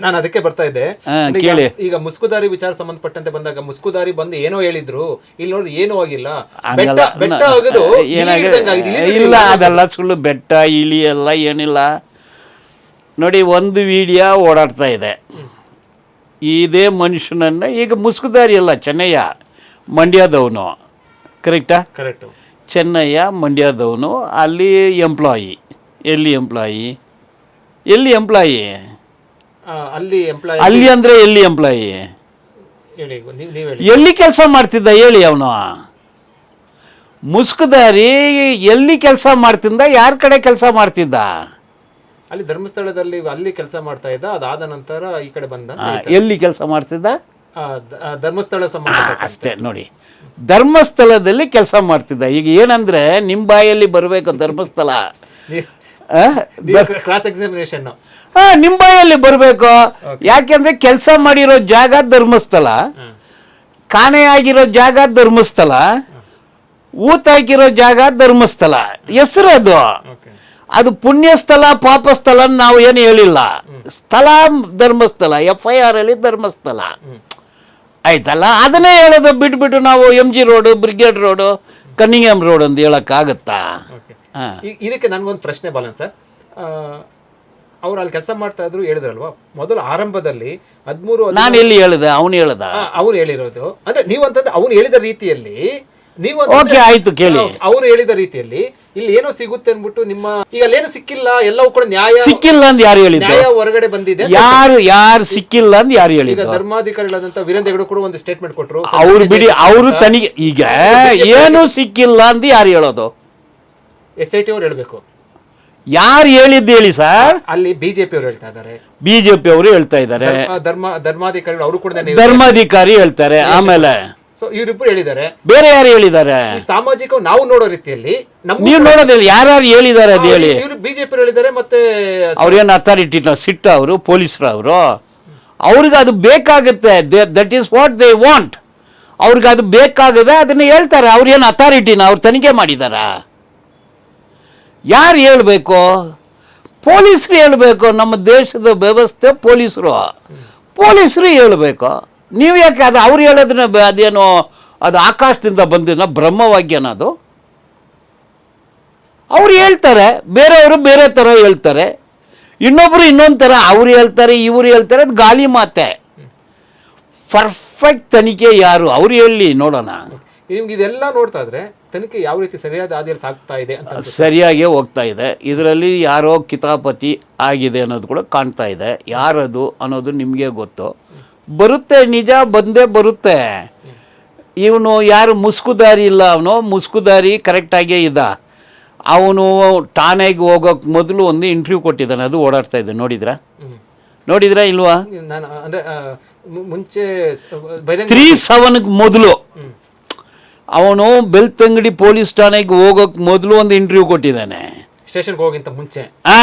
ನಾನು- ಅದಕ್ಕೆ ಬರ್ತಾ ಇದ್ದೆ. ಈಗ- ಕೇಳಿ. ಈಗ ಮುಸ್ಕುದಾರಿ ವಿಚಾರ ಸಂಬಂಧಪಟ್ಟಂತೆ ಬಂದಾಗ ಮುಸ್ಕುದಾರಿ ಬಂದು ಏನೋ ಹೇಳಿದ್ರು ಇಲ್ಲಿ ನೋಡಿ ಏನೂ ಆಗಿಲ್ಲ. ಇಲ್ಲ ಅದೆಲ್ಲ ಸುಳ್ಳು ಬೆಟ್ಟ ಇಳಿ ಎಲ್ಲ ಏನಿಲ್ಲ. ನೋಡಿ ಒಂದು ವಿಡಿಯೋ ಓಡಾಡ್ತಾ ಇದೆ. ಇದೇ ಮನುಷ್ಯನನ್ನ ಈಗ ಮುಸುಕುದಾರಿ ಅಲ್ಲ ಚೆನ್ನಯ್ಯ ಮಂಡ್ಯದವನು. ಕರೆಕ್ಟಾ ಕರೆಕ್ಟ್ ಚೆನ್ನಯ್ಯ ಮಂಡ್ಯದವನು ಅಲ್ಲಿ ಎಂಪ್ಲಾಯಿ ಎಲ್ಲಿ ಎಂಪ್ಲಾಯಿ ಎಲ್ಲಿ ಎಂಪ್ಲಾಯಿ ಅಲ್ಲಿ ಎಂಪ್ಲಾಯ್ ಅಲ್ಲಿ ಅಂದರೆ ಎಲ್ಲಿ ಎಂಪ್ಲಾಯಿ ಹೇಳಿ ನೀವ್ ನೀವ್ ಹೇಳಿ. ಎಲ್ಲಿ ಕೆಲಸ ಮಾಡ್ತಿದ್ದ ಹೇಳಿ ಅವನು? ಮುಸ್ಕುದಾರಿ ಎಲ್ಲಿ ಕೆಲಸ ಮಾಡ್ತಿದ್ದ ಯಾರ ಕಡೆ ಕೆಲಸ ಮಾಡ್ತಿದ್ದ? ಅಲ್ಲಿ ಧರ್ಮಸ್ಥಳದಲ್ಲಿ ಅಲ್ಲಿ ಕೆಲಸ ಮಾಡ್ತಾ ಇದ್ದ ಅದಾದ ನಂತರ ಈ ಕಡೆ ಬಂದ ಆ, ಎಲ್ಲಿ ಕೆಲಸ ಮಾಡ್ತಿದ್ದ? ಧರ್ಮಸ್ಥಳ ಸಂಬಂಧ ಅಷ್ಟೇ ನೋಡಿ. ಧರ್ಮಸ್ಥಳದಲ್ಲಿ ಕೆಲಸ ಮಾಡ್ತಿದ್ದ. ಈಗ ಏನಂದ್ರೆ ನಿಮ್ಮ ಬಾಯಲ್ಲಿ ಬರಬೇಕು ಧರ್ಮಸ್ಥಳ. ಆ? ಕ್ಲಾಸ್ ಎಕ್ಸಾಮಿನೇಷನ್ ನಿಮ್ಮ ಬಾಯಲ್ಲಿ ಬರಬೇಕು. ಯಾಕೆಂದ್ರೆ ಕೆಲಸ ಮಾಡಿರೋ ಜಾಗ ಧರ್ಮಸ್ಥಳ. ಕಾಣೆ ಆಗಿರೋ ಜಾಗ ಧರ್ಮಸ್ಥಳ. ಊತ ಹಾಕಿರೋ ಜಾಗ ಧರ್ಮಸ್ಥಳ. ಹೆಸರು ಅದು. ಅದು ಪುಣ್ಯಸ್ಥಳ ಪಾಪಸ್ಥಳ ನಾವು ಏನು ಹೇಳಿಲ್ಲ. ಸ್ಥಳ ಧರ್ಮಸ್ಥಳ ಎಫ್ ಐ ಆರ್ ಅಲ್ಲಿ ಧರ್ಮಸ್ಥಳ. ಆಯ್ತಲ್ಲ? ಅದನ್ನೇ ಹೇಳೋದು ಬಿಟ್ಬಿಟ್ಟು ನಾವು M G road Brigade road Cunningham road ಅಂತ ಹೇಳೋಕ್ಕಾಗತ್ತಾ? ಓಕೆ ಹಾ. ಇದಕ್ಕೆ ನನ್ಗೊಂದು ಪ್ರಶ್ನೆ ಬಾಲನ್ ಸರ್. ಅವ್ರು ಅಲ್ಲಿ ಕೆಲಸ ಮಾಡ್ತಾ ಇದ್ರು ಹೇಳಿದ್ರಲ್ವಾ? ಮೊದಲು ಆರಂಭದಲ್ಲಿ ಹದಿಮೂರು ನಾನು ಎಲ್ಲಿ ಹೇಳಿದೆ? ಅವನು ಹೇಳ್ದ? ಅವ್ರು ಹೇಳಿರೋದು. ಅಂದ್ರೆ ನೀವು ಅಂತಂದ್ರೆ ಅವನು ಹೇಳಿದ ರೀತಿಯಲ್ಲಿ ನೀವು ಓಕೆ ಆಯ್ತು ಕೇಳಿ. ಅವ್ರು ಹೇಳಿದ ರೀತಿಯಲ್ಲಿ ಇಲ್ಲಿ ಏನೋ ಸಿಗುತ್ತೆ ಅಂದ್ಬಿಟ್ಟು ನಿಮ್ಮ ಈಗ ಅಲ್ಲೇನು ಸಿಕ್ಕಿಲ್ಲ ಎಲ್ಲವೂ ಕೂಡ ನ್ಯಾಯ ಸಿಕ್ಕಿಲ್ಲ ಅಂತ ಯಾರು ಹೇಳಿದ್ರು ನ್ಯಾಯ ಹೊರಗಡೆ ಬಂದಿದೆ ಯಾರು ಯಾರು ಸಿಕ್ಕಿಲ್ಲ ಅಂತ ಯಾರು ಈಗ ಹೇಳಿದ್ದು? ಧರ್ಮಾಧಿಕಾರಿಗಳಾದಂತ ವೀರೇಂದ್ರ ಹೆಗಡೆ ಕೂಡ ಒಂದು ಸ್ಟೇಟ್ಮೆಂಟ್ ಕೊಟ್ಟರು ಅವ್ರು ಬಿಡಿ ಅವರು ತನಿಗೆ ಈಗ ಏನು ಸಿಕ್ಕಿಲ್ಲ ಅಂತ ಯಾರು ಹೇಳೋದು? ಎಸ್ ಐ ಟಿ ಅವ್ರು ಹೇಳ್ಬೇಕು. ಯಾರು ಹೇಳಿದ್ದು ಹೇಳಿ ಸರ್? ಅಲ್ಲಿ ಬಿಜೆಪಿ ಅವರು ಹೇಳ್ತಾ ಇದ್ದಾರೆ. ಬಿಜೆಪಿ ಅವರು ಹೇಳ್ತಾ ಇದ್ದಾರೆ. ಧರ್ಮ ಧರ್ಮಾಧಿಕಾರಿಗಳು ಅವರು ಕೂಡ ಧರ್ಮಾಧಿಕಾರಿ ಹೇಳ್ತಾರೆ ಆಮೇಲೆ ಸೊ ಇವರಿಬ್ರು ಹೇಳಿದ್ದಾರೆ. ಬೇರೆ ಯಾರು ಹೇಳಿದ್ದಾರೆ? ಈ ಸಾಮಾಜಿಕ ನಾವು ನೋಡೋ ರೀತಿಯಲ್ಲಿ ನೀವು ನೋಡೋದಿಲ್ಲ ಯಾರ್ಯಾರು ಹೇಳಿದ್ದಾರೆ ಅದು ಹೇಳಿ. ಇವರು ಬಿಜೆಪಿ ಹೇಳಿದ್ದಾರೆ ಮತ್ತೆ ಅವ್ರೇನು ಅಥಾರಿಟಿನ ಸಿಟ್ಟು ಅವರು ಪೊಲೀಸರು ಅವರು. ಅವ್ರಿಗೆ ಅದು ಬೇಕಾಗುತ್ತೆ. That is what they want ಅವ್ರಿಗೆ ಅದು ಬೇಕಾಗದೆ ಅದನ್ನ ಹೇಳ್ತಾರೆ. ಅವ್ರೇನು ಅಥಾರಿಟಿನ ಅವ್ರು ತನಿಖೆ ಮಾಡಿದಾರ? ಯಾರು ಹೇಳಬೇಕು? ಪೊಲೀಸರು ಹೇಳ್ಬೇಕು ನಮ್ಮ ದೇಶದ ವ್ಯವಸ್ಥೆ ಪೊಲೀಸರು. ಪೊಲೀಸರು ಹೇಳ್ಬೇಕು. ನೀವು ಯಾಕೆ ಅದು ಅವ್ರು ಹೇಳೋದನ್ನ ಅದೇನೋ ಅದು ಆಕಾಶದಿಂದ ಬಂದಿದ್ದ ಬ್ರಹ್ಮವಾಗ್ಯನ ಅದು? ಅವ್ರು ಹೇಳ್ತಾರೆ ಬೇರೆಯವರು ಬೇರೆ ಥರ ಹೇಳ್ತಾರೆ. ಇನ್ನೊಬ್ಬರು ಇನ್ನೊಂದು ಥರ ಅವ್ರು ಹೇಳ್ತಾರೆ ಇವ್ರು ಹೇಳ್ತಾರೆ ಅದು ಗಾಳಿ ಮಾತೆ. ಪರ್ಫೆಕ್ಟ್ ತನಿಖೆ ಯಾರು? ಅವ್ರು ಹೇಳಿ ನೋಡೋಣ. ನಿಮ್ಗೆ ಇದೆಲ್ಲ ನೋಡ್ತಾ ಇದ್ರೆ ತನಿಖೆ ಯಾವ ರೀತಿ ಸರಿಯಾದ ಹಾದಿಯಲ್ಲಿ ಸಾಗ್ತಾ ಇದೆ ಅಂತ ಅನ್ಸುತ್ತೆ. ಹೋಗ್ತಾ ಇದೆ. ಇದರಲ್ಲಿ ಯಾರೋ ಕಿತಾಪತಿ ಆಗಿದೆ ಅನ್ನೋದು ಕೂಡ ಕಾಣ್ತಾ ಇದೆ. ಯಾರದು ಅನ್ನೋದು ನಿಮಗೆ ಗೊತ್ತು. ಬರುತ್ತೆ ನಿಜ ಬಂದೇ ಬರುತ್ತೆ. ಇವನು ಯಾರು ಮುಸ್ಕುದಾರಿ ಇಲ್ಲ ಅವನು ಮುಸ್ಕುದಾರಿ ಕರೆಕ್ಟಾಗೇ ಇದ್ದ ಅವನು ಠಾಣೆಗೆ ಹೋಗೋಕೆ ಮೊದಲು ಒಂದು ಇಂಟರ್ವ್ಯೂ ಕೊಟ್ಟಿದ್ದಾನೆ ಅದು ಓಡಾಡ್ತಾ ಇದ್ದೆ ನೋಡಿದ್ರಾ? ನೋಡಿದ್ರ ಇಲ್ವಾ? ನಾನು ಅಂದ್ರೆ ಮುಂಚೆ ತ್ರೀ ಸೆವೆನ್ಗೆ ಮೊದಲು. ಅವನು ಬೆಳ್ತಂಗಡಿ ಪೊಲೀಸ್ ಠಾಣೆಗೆ ಹೋಗೋಕೆ ಮೊದಲು ಒಂದು ಇಂಟರ್ವ್ಯೂ ಕೊಟ್ಟಿದ್ದಾನೆ. ಸ್ಟೇಷನ್ಗೆ ಹೋಗಿಂತ ಮುಂಚೆ. ಆ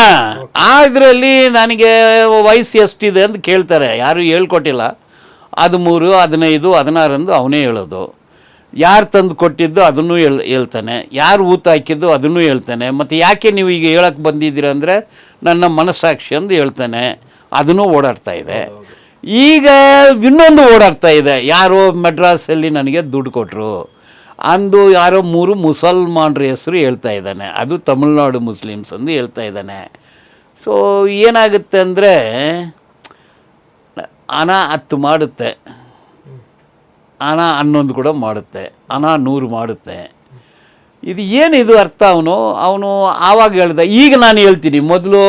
ಆ ಇದರಲ್ಲಿ ನನಗೆ ವಯಸ್ಸು ಎಷ್ಟಿದೆ ಅಂತ ಕೇಳ್ತಾರೆ. ಯಾರು ಹೇಳ್ಕೊಟ್ಟಿಲ್ಲ. ಹದಿಮೂರು ಹದಿನೈದು ಹದಿನಾರಂದು ಅವನೇ ಹೇಳೋದು. ಯಾರು ತಂದು ಕೊಟ್ಟಿದ್ದು ಅದನ್ನು ಹೇಳ್ ಹೇಳ್ತಾನೆ. ಯಾರು ಊತ ಹಾಕಿದ್ದು ಅದನ್ನು ಹೇಳ್ತಾನೆ. ಮತ್ತು ಯಾಕೆ ನೀವು ಈಗ ಹೇಳಕ್ಕೆ ಬಂದಿದ್ದೀರ ಅಂದರೆ ನನ್ನ ಮನಸ್ಸಾಕ್ಷಿ ಅಂದು ಹೇಳ್ತಾನೆ. ಅದನ್ನು ಓಡಾಡ್ತಾ ಇದೆ. ಈಗ ಇನ್ನೊಂದು ಓಡಾಡ್ತಾ ಇದೆ. ಯಾರೋ ಮೆಡ್ರಾಸಲ್ಲಿ ನನಗೆ ದುಡ್ಡು ಕೊಟ್ಟರು ಅಂದು ಯಾರೋ ಮೂರು ಮುಸಲ್ಮಾನ್ರ ಹೆಸರು ಹೇಳ್ತಾ ಇದ್ದಾನೆ. ಅದು ತಮಿಳ್ನಾಡು ಮುಸ್ಲಿಮ್ಸ್ ಅಂದು ಹೇಳ್ತಾ ಇದ್ದಾನೆ. ಸೊ ಏನಾಗುತ್ತೆ ಅಂದರೆ ಹಣ ಹತ್ತು ಮಾಡುತ್ತೆ. ಹಣ ಹನ್ನೊಂದು ಕೂಡ ಮಾಡುತ್ತೆ. ಹಣ ನೂರು ಮಾಡುತ್ತೆ. ಇದು ಏನಿದು ಅರ್ಥ ಅವನು? ಅವನು ಆವಾಗ ಹೇಳ್ದ, ಈಗ ನಾನು ಹೇಳ್ತೀನಿ. ಮೊದಲು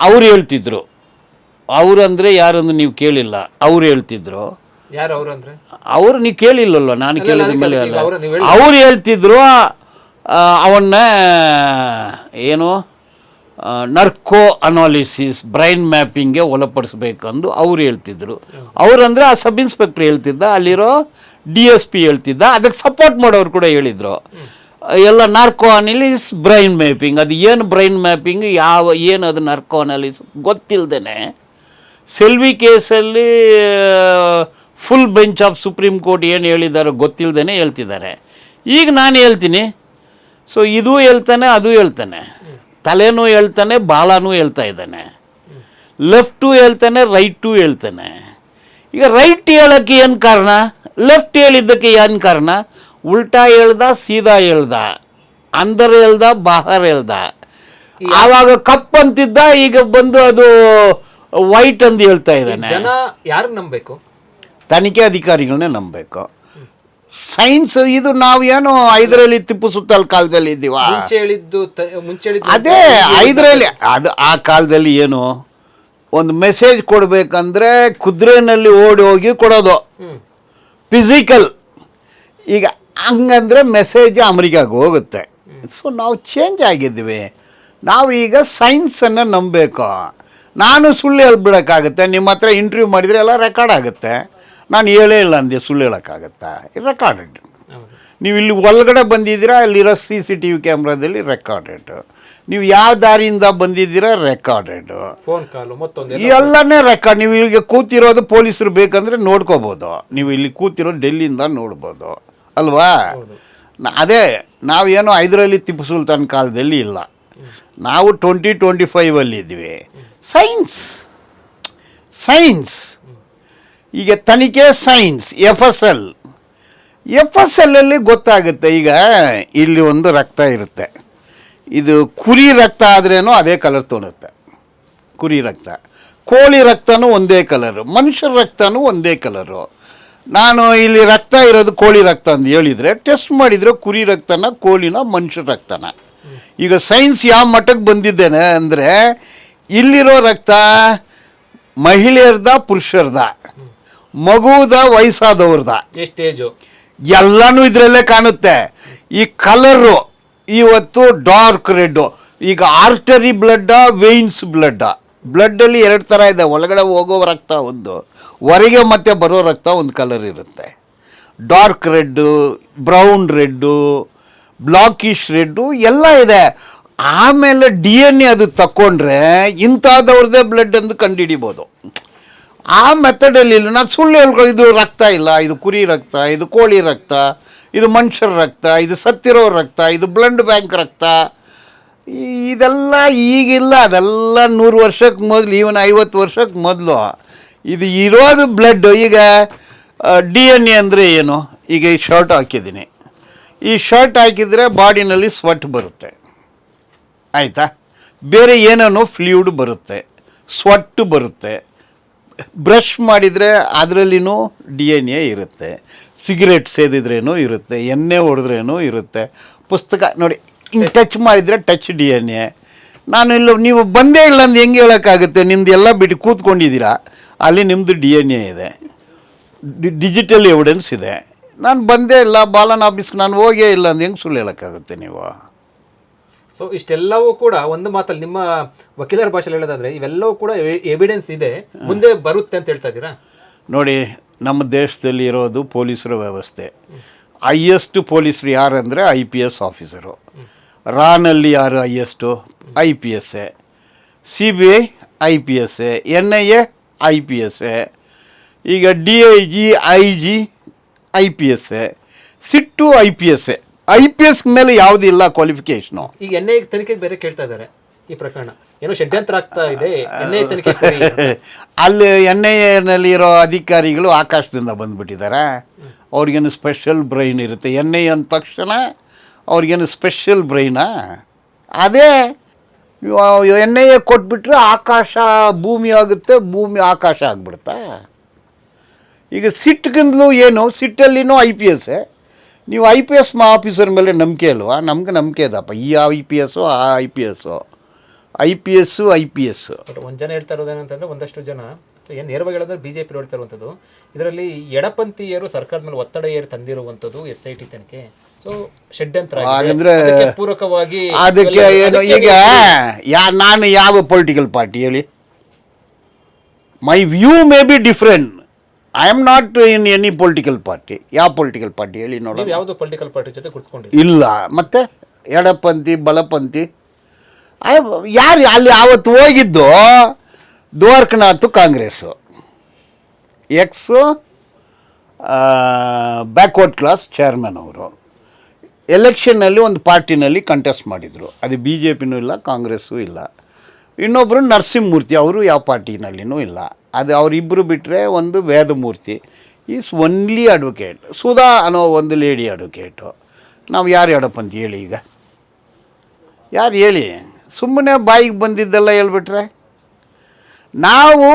ಅವ್ರು ಹೇಳ್ತಿದ್ರು. ಅವರು ಅಂದರೆ ಯಾರಂದು ನೀವು ಕೇಳಿಲ್ಲ. ಅವ್ರು ಹೇಳ್ತಿದ್ರು. ಯಾರು ಅವ್ರು ಅಂದ್ರೆ? ಅವ್ರು ನೀವು ಕೇಳಿಲ್ಲಲ್ಲ ನಾನು ಕೇಳಿದ ಮೇಲೆ ಅಲ್ಲ. ಅವ್ರು ಅವ್ರು ಹೇಳ್ತಿದ್ರು ಅವನ್ನ ಏನು ನರ್ಕೋ ಅನಾಲಿಸಿಸ್ ಬ್ರೈನ್ ಮ್ಯಾಪಿಂಗ್ಗೆ ಒಳಪಡಿಸ್ಬೇಕಂದು ಅವ್ರು ಹೇಳ್ತಿದ್ರು. ಅವ್ರಂದ್ರೆ ಆ ಸಬ್ ಇನ್ಸ್ಪೆಕ್ಟ್ರ್ ಹೇಳ್ತಿದ್ದ ಅಲ್ಲಿರೋ ಡಿ ಎಸ್ ಪಿ ಹೇಳ್ತಿದ್ದ ಅದಕ್ಕೆ ಸಪೋರ್ಟ್ ಮಾಡೋರು ಕೂಡ ಹೇಳಿದರು. ಎಲ್ಲ ನಾರ್ಕೋ ಅನಾಲಿಸ್ ಬ್ರೈನ್ ಮ್ಯಾಪಿಂಗ್ ಅದು ಏನು ಬ್ರೈನ್ ಮ್ಯಾಪಿಂಗ್ ಯಾವ ಏನು ಅದು ನಾರ್ಕೋ ಅನಾಲಿಸ್ ಗೊತ್ತಿಲ್ಲದೇ ಸೆಲ್ವಿ ಕೇಸಲ್ಲಿ full bench of supreme court ಏನು ಹೇಳಿದಾರೋ ಗೊತ್ತಿಲ್ಲದೇ ಹೇಳ್ತಿದ್ದಾರೆ. ಈಗ ನಾನು ಹೇಳ್ತೀನಿ. ಸೊ ಇದು ಹೇಳ್ತಾನೆ ಅದು ಹೇಳ್ತಾನೆ. ತಲೆನೂ ಹೇಳ್ತಾನೆ ಬಾಲನೂ ಹೇಳ್ತಾ ಇದ್ದಾನೆ. ಲೆಫ್ಟು ಹೇಳ್ತಾನೆ ರೈಟು ಹೇಳ್ತಾನೆ. ಈಗ ರೈಟ್ ಹೇಳೋಕ್ಕೆ ಏನು ಕಾರಣ? ಲೆಫ್ಟ್ ಹೇಳಿದ್ದಕ್ಕೆ ಏನು ಕಾರಣ? ಉಲ್ಟಾ ಹೇಳ್ದ ಸೀದಾ ಹೇಳ್ದ. ಅಂದರ್ ಹೇಳ್ದ ಬಾಹರ್ ಹೇಳ್ದ. ಆವಾಗ ಕಪ್ ಅಂತಿದ್ದ ಈಗ ಬಂದು ಅದು ವೈಟ್ ಅಂತ ಹೇಳ್ತಾ ಇದ್ದಾನೆ. ಜನ ಯಾರು ನಂಬಬೇಕು? ತನಿಖೆ ಅಧಿಕಾರಿಗಳನ್ನೇ ನಂಬಬೇಕು. ಸೈನ್ಸ್ ಇದು ನಾವು ಏನು ಐದರಲ್ಲಿ ತಿಪ್ಪು ಸುತ್ತಲ್ ಕಾಲದಲ್ಲಿ ಇದ್ದೀವ? ಮುಂಚೆ ಹೇಳಿದ್ದು ತ- ಮುಂಚೆ ಹೇಳಿದ್ದು ಅದೇ ಐದರಲ್ಲಿ ಅದು ಆ ಕಾಲದಲ್ಲಿ ಏನು? ಒಂದು ಮೆಸೇಜ್ ಕೊಡಬೇಕಂದ್ರೆ ಕುದುರೆನಲ್ಲಿ ಓಡಿ ಹೋಗಿ ಕೊಡೋದು. ಹ್ಮ್. ಫಿಸಿಕಲ್ ಈಗ ಹಂಗಂದ್ರೆ ಮೆಸೇಜ್ ಅಮೆರಿಕಾಗೆ ಹೋಗುತ್ತೆ. ಸೊ ನಾವು ಚೇಂಜ್ ಆಗಿದ್ದೀವಿ. ನಾವು ಈಗ ಸೈನ್ಸನ್ನು ನಂಬಬೇಕು. ನಾನು ಸುಳ್ಳು ಹೇಳ್ಬಿಡೋಕ್ಕಾಗುತ್ತೆ ನಿಮ್ಮ ಹತ್ರ ಇಂಟರ್ವ್ಯೂ ಮಾಡಿದರೆ ಎಲ್ಲ ರೆಕಾರ್ಡ್ ಆಗುತ್ತೆ. ನಾನು ಹೇಳೇ ಇಲ್ಲ ಅಂದೆ ಸುಳ್ಳು ಹೇಳೋಕ್ಕಾಗತ್ತಾ? ರೆಕಾರ್ಡೆಡ್ ನೀವು ಇಲ್ಲಿ ಒಳಗಡೆ ಬಂದಿದ್ದೀರಾ ಅಲ್ಲಿರೋ ಸಿ ಸಿ ಟಿ ವಿ ಕ್ಯಾಮ್ರಾದಲ್ಲಿ ರೆಕಾರ್ಡೆಡ್ ನೀವು ಯಾವ ದಾರಿಯಿಂದ ಬಂದಿದ್ದೀರಾ ರೆಕಾರ್ಡೆಡ್ ಫೋನ್ ಕಾಲು ಮತ್ತೊಂದು ಎಲ್ಲನೇ ರೆಕಾರ್ಡ್ ನೀವು ಇಲ್ಲಿಗೆ ಕೂತಿರೋದು ಪೊಲೀಸರು ಬೇಕಂದ್ರೆ ನೋಡ್ಕೋಬೋದು. ನೀವು ಇಲ್ಲಿ ಕೂತಿರೋದು ಡೆಲ್ಲಿಯಿಂದ ನೋಡ್ಬೋದು. ಅಲ್ವಾ? ಅದೇ ನಾವೇನೋ ಐದರಲ್ಲಿ ಟಿಪ್ಪು ಸುಲ್ತಾನ್ ಕಾಲದಲ್ಲಿ ಇಲ್ಲ. ನಾವು ಟ್ವೆಂಟಿ ಟ್ವೆಂಟಿ ಫೈವಲ್ಲಿ ಇದ್ವಿ ಸೈನ್ಸ್ ಸೈನ್ಸ್ ಈಗ ತನಿಖೆ science F S L F S ಎಲ್ಲಲ್ಲಿ ಗೊತ್ತಾಗುತ್ತೆ, ಈಗ ಇಲ್ಲಿ ಒಂದು ರಕ್ತ ಇರುತ್ತೆ. ಇದು ಕುರಿ ರಕ್ತ ಆದ್ರೇನು ಅದೇ ಕಲರ್ ತೋರುತ್ತೆ. ಕುರಿ ರಕ್ತ. ಕೋಳಿ ರಕ್ತನೂ ಒಂದೇ ಕಲರು ಮನುಷ್ಯರ ರಕ್ತನೂ ಒಂದೇ ಕಲರು ನಾನು ಇಲ್ಲಿ ರಕ್ತ ಇರೋದು ಕೋಳಿ ರಕ್ತ ಅಂತ ಹೇಳಿದರೆ ಟೆಸ್ಟ್ ಮಾಡಿದರೆ ಕುರಿ ರಕ್ತನ, ಕೋಳಿನ ಮನುಷ್ಯರ ರಕ್ತನ. ಈಗ ಸೈನ್ಸ್ ಯಾವ ಮಟ್ಟಕ್ಕೆ ಬಂದಿದ್ದೇನೆ ಅಂದರೆ, ಇಲ್ಲಿರೋ ರಕ್ತ ಮಹಿಳೆಯರ್ದ, ಪುರುಷರ್ದ? ಮಗುದ ವಯಸ್ಸಾದವ್ರದ. ಸ್ಟೇಜು ಎಲ್ಲನೂ ಇದರಲ್ಲೇ ಕಾಣುತ್ತೆ. ಈ ಕಲರು ಇವತ್ತು ಡಾರ್ಕ್ ರೆಡ್ಡು ಈಗ ಆರ್ಟರಿ ಬ್ಲಡ್ಡ ವೇಯ್ನ್ಸ್ ಬ್ಲಡ್ಡ ಬ್ಲಡ್ಡಲ್ಲಿ ಎರಡು ಥರ ಇದೆ. ಒಳಗಡೆ ಹೋಗೋ ರಕ್ತ ಒಂದು ಹೊರಗೆ ಮತ್ತೆ ಬರೋ ರಕ್ತ ಒಂದು ಕಲರ್ ಇರುತ್ತೆ. Dark red brown red blackish red ಎಲ್ಲ ಇದೆ. ಆಮೇಲೆ ಡಿ ಎನ್ ಎ ಅದು ತಕ್ಕೊಂಡ್ರೆ ಇಂಥದವ್ರದ್ದೇ ಬ್ಲಡ್ ಎಂದು ಕಂಡುಹಿಡಿಬೋದು. ಆ ಮೆಥಡಲ್ಲಿ ನಾನು ಸುಳ್ಳು ಹೇಳ್ಕೊ ಇದು ರಕ್ತ ಇಲ್ಲ, ಇದು ಕುರಿ ರಕ್ತ, ಇದು ಕೋಳಿ ರಕ್ತ, ಇದು ಮನುಷ್ಯರ ರಕ್ತ, ಇದು ಸತ್ತಿರೋ ರಕ್ತ, ಇದು ಬ್ಲಡ್ ಬ್ಯಾಂಕ್ ರಕ್ತ. ಇದೆಲ್ಲ ಈಗಿಲ್ಲ, ಅದೆಲ್ಲ ನೂರು ವರ್ಷಕ್ಕೆ ಮೊದಲು ಈವನ್ ಐವತ್ತು ವರ್ಷಕ್ಕೆ ಮೊದಲು. ಇದು ಇರೋದು ಬ್ಲಡ್ ಈಗ ಡಿ ಎನ್ ಎ ಅಂದರೆ ಏನು? ಈಗ ಈ ಶರ್ಟ್ ಹಾಕಿದ್ದೀನಿ. ಈ ಶರ್ಟ್ ಹಾಕಿದರೆ ಬಾಡಿನಲ್ಲಿ ಸ್ವಟ್ ಬರುತ್ತೆ. ಆಯಿತಾ? ಬೇರೆ ಏನೇನೋ ಫ್ಲೂಯಿಡ್ ಬರುತ್ತೆ. ಸ್ವಟ್ಟು ಬರುತ್ತೆ. ಬ್ರಷ್ ಮಾಡಿದರೆ ಅದರಲ್ಲಿನೂ ಡಿ ಎನ್ ಎ ಇರುತ್ತೆ. ಸಿಗರೇಟ್ ಸೇದಿದ್ರೇನೂ ಇರುತ್ತೆ. ಎಣ್ಣೆ ಹೊಡೆದ್ರೇನು ಇರುತ್ತೆ. ಪುಸ್ತಕ ನೋಡಿ ಹಿಂಗೆ ಟಚ್ ಮಾಡಿದರೆ ಟಚ್ ಡಿ ಎನ್ ಎ. ನಾನು ಇಲ್ಲ, ನೀವು ಬಂದೇ ಇಲ್ಲ ಅಂತ ಹೆಂಗೆ ಹೇಳೋಕ್ಕಾಗುತ್ತೆ? ನಿಮ್ದು ಎಲ್ಲ ಬಿಟ್ಟು ಕೂತ್ಕೊಂಡಿದ್ದೀರಾ? ಅಲ್ಲಿ ನಿಮ್ಮದು ಡಿ ಎನ್ ಎ ಇದೆ. ಡಿಜಿಟಲ್ ಎವಿಡೆನ್ಸ್ ಇದೆ. ನಾನು ಬಂದೇ ಇಲ್ಲ, ಬಾಲನ್ ಆಫೀಸ್ಗೆ ನಾನು ಹೋಗೇ ಇಲ್ಲ ಅಂತ ಹೆಂಗೆ ಸುಳ್ಳು ಹೇಳೋಕ್ಕಾಗುತ್ತೆ ನೀವು? ಸೊ ಇಷ್ಟೆಲ್ಲವೂ ಕೂಡ ಒಂದು ಮಾತಲ್ಲಿ ನಿಮ್ಮ ವಕೀಲರ ಭಾಷೆಯಲ್ಲಿ ಹೇಳೋದಾದ್ರೆ ಇವೆಲ್ಲವೂ ಕೂಡ ಎವಿಡೆನ್ಸ್ ಇದೆ. ಮುಂದೆ ಬರುತ್ತೆ ಅಂತ ಹೇಳ್ತಾ ಇದ್ದೀರಾ? ನೋಡಿ, ನಮ್ಮ ದೇಶದಲ್ಲಿ ಇರೋದು ಪೊಲೀಸರ ವ್ಯವಸ್ಥೆ. ಹೈಯೆಸ್ಟ್ ಪೊಲೀಸರು ಯಾರಂದರೆ ಐ ಪಿ ಎಸ್ ಆಫೀಸರು. ರಾನಲ್ಲಿ ಯಾರು highest? I P S A. C B I I P S A. N I A, I P S A. ಈಗ D I G I G, I P S A. SIT, I P S A. I P S ಮೇಲೆ ಯಾವುದಿಲ್ಲ qualification ಈಗ N I ತನಿಖೆಗೆ ಬೇರೆ ಕೇಳ್ತಾ ಇದ್ದಾರೆ ಈ ಪ್ರಕರಣ. ಏನೋ ಷಡ್ಯಂತ್ರ ಆಗ್ತಾ ಇದೆ ಎನ್ ಐ ತನಿಖೆ ಕೊಡಿ ಅಲ್ಲಿ ಎನ್ ಐ ಎನಲ್ಲಿ ಇರೋ ಅಧಿಕಾರಿಗಳು ಆಕಾಶದಿಂದ ಬಂದ್ಬಿಟ್ಟಿದ್ದಾರೆ. ಅವ್ರಿಗೇನು ಸ್ಪೆಷಲ್ ಬ್ರೈನ್ ಇರುತ್ತೆ? ಎನ್ ಐ ಅಂದ ತಕ್ಷಣ ಅವ್ರಿಗೇನು ಸ್ಪೆಷಲ್ ಬ್ರೈನಾ ಅದೇ ಎನ್ ಐ ಎ ಕೊಟ್ಬಿಟ್ರೆ ಆಕಾಶ ಭೂಮಿ ಆಗುತ್ತೆ ಭೂಮಿ ಆಕಾಶ ಆಗ್ಬಿಡುತ್ತಾ? ಈಗ ಸಿಟ್ಗಿಂದಲೂ ಏನು? ಸಿಟ್ಟಲ್ಲಿನೂ ಐ ಪಿ ಎಸ್ ನೀವು ಐ ಪಿ ಎಸ್ ಆಫೀಸರ್ ಮೇಲೆ ನಂಬಿಕೆ ಅಲ್ವಾ? ನಮ್ಗೆ ನಂಬಿಕೆ ಅದಪ್ಪ. ಈ ಐ ಪಿ ಎಸ್ಸು ಆ I P S I P S I P S but ಒಂದ್ ಜನ ಹೇಳ್ತಾ ಇರೋದೇನಂತಂದ್ರೆ ಒಂದಷ್ಟು ಜನ ಏನು ನೇರವಾಗಿ ಹೇಳಿದ್ರೆ ಬಿಜೆಪಿ ಹೇಳ್ತಾ ಇರುವಂಥದ್ದು ಇದರಲ್ಲಿ ಎಡಪಂಥೀಯರು ಸರ್ಕಾರದ ಮೇಲೆ ಒತ್ತಡ ಏರಿ ತಂದಿರುವಂಥದ್ದು ಎಸ್ ಐ ಟಿ ತನಿಖೆ ಸೊ ಷಡ್ಯಂತ್ರ ಆಗಿದೆ. ಹಾಗಂದ್ರೆ ಅದಕ್ಕೆ ಪೂರಕವಾಗಿ ಅದಕ್ಕೆ ಏನು ಈಗ ಯಾ ನಾನು ಯಾವ ಪೊಲಿಟಿಕಲ್ ಪಾರ್ಟಿ ಹೇಳಿ? My view may be different I am not in any political party ಯಾವ ಪೊಲಿಟಿಕಲ್ ಪಾರ್ಟಿ ಹೇಳಿ ನೋಡಿ ಯಾವುದು ಪೊಲಿಟಿಕಲ್ ಪಾರ್ಟಿ ಜೊತೆ ಕುಡಿಸ್ಕೊಂಡಿಲ್ಲ ಇಲ್ಲ. ಮತ್ತೆ ಎಡಪಂಥಿ ಬಲಪಂಥಿ. ಯಾರು ಅಲ್ಲಿ ಆವತ್ತು ಹೋಗಿದ್ದು? Dwarakanath Congress ex backward class chairman ಅವರು. ಎಲೆಕ್ಷನ್ನಲ್ಲಿ ಒಂದು ಪಾರ್ಟಿನಲ್ಲಿ ಕಂಟೆಸ್ಟ್ ಮಾಡಿದರು. ಅದು ಬಿ ಜೆ ಪಿನೂ ಇಲ್ಲ ಕಾಂಗ್ರೆಸ್ಸೂ ಇಲ್ಲ. ಇನ್ನೊಬ್ಬರು ನರಸಿಂಹಮೂರ್ತಿ ಅವರು ಯಾವ ಪಾರ್ಟಿನಲ್ಲಿನೂ ಇಲ್ಲ. ಅದು ಅವರಿಬ್ಬರು ಬಿಟ್ಟರೆ ಒಂದು Vedamurthy. Is only advocate Sudha ಅನ್ನೋ ಒಂದು ಲೇಡಿ ಅಡ್ವೊಕೇಟು ನಾವು ಯಾರು ಹೇಳಪ್ಪ ಅಂತ ಹೇಳಿ ಈಗ? ಯಾರು ಹೇಳಿ? ಸುಮ್ಮನೆ ಬಾಯಿಗೆ ಬಂದಿದ್ದೆಲ್ಲ ಹೇಳ್ಬಿಟ್ರೆ? ನಾವು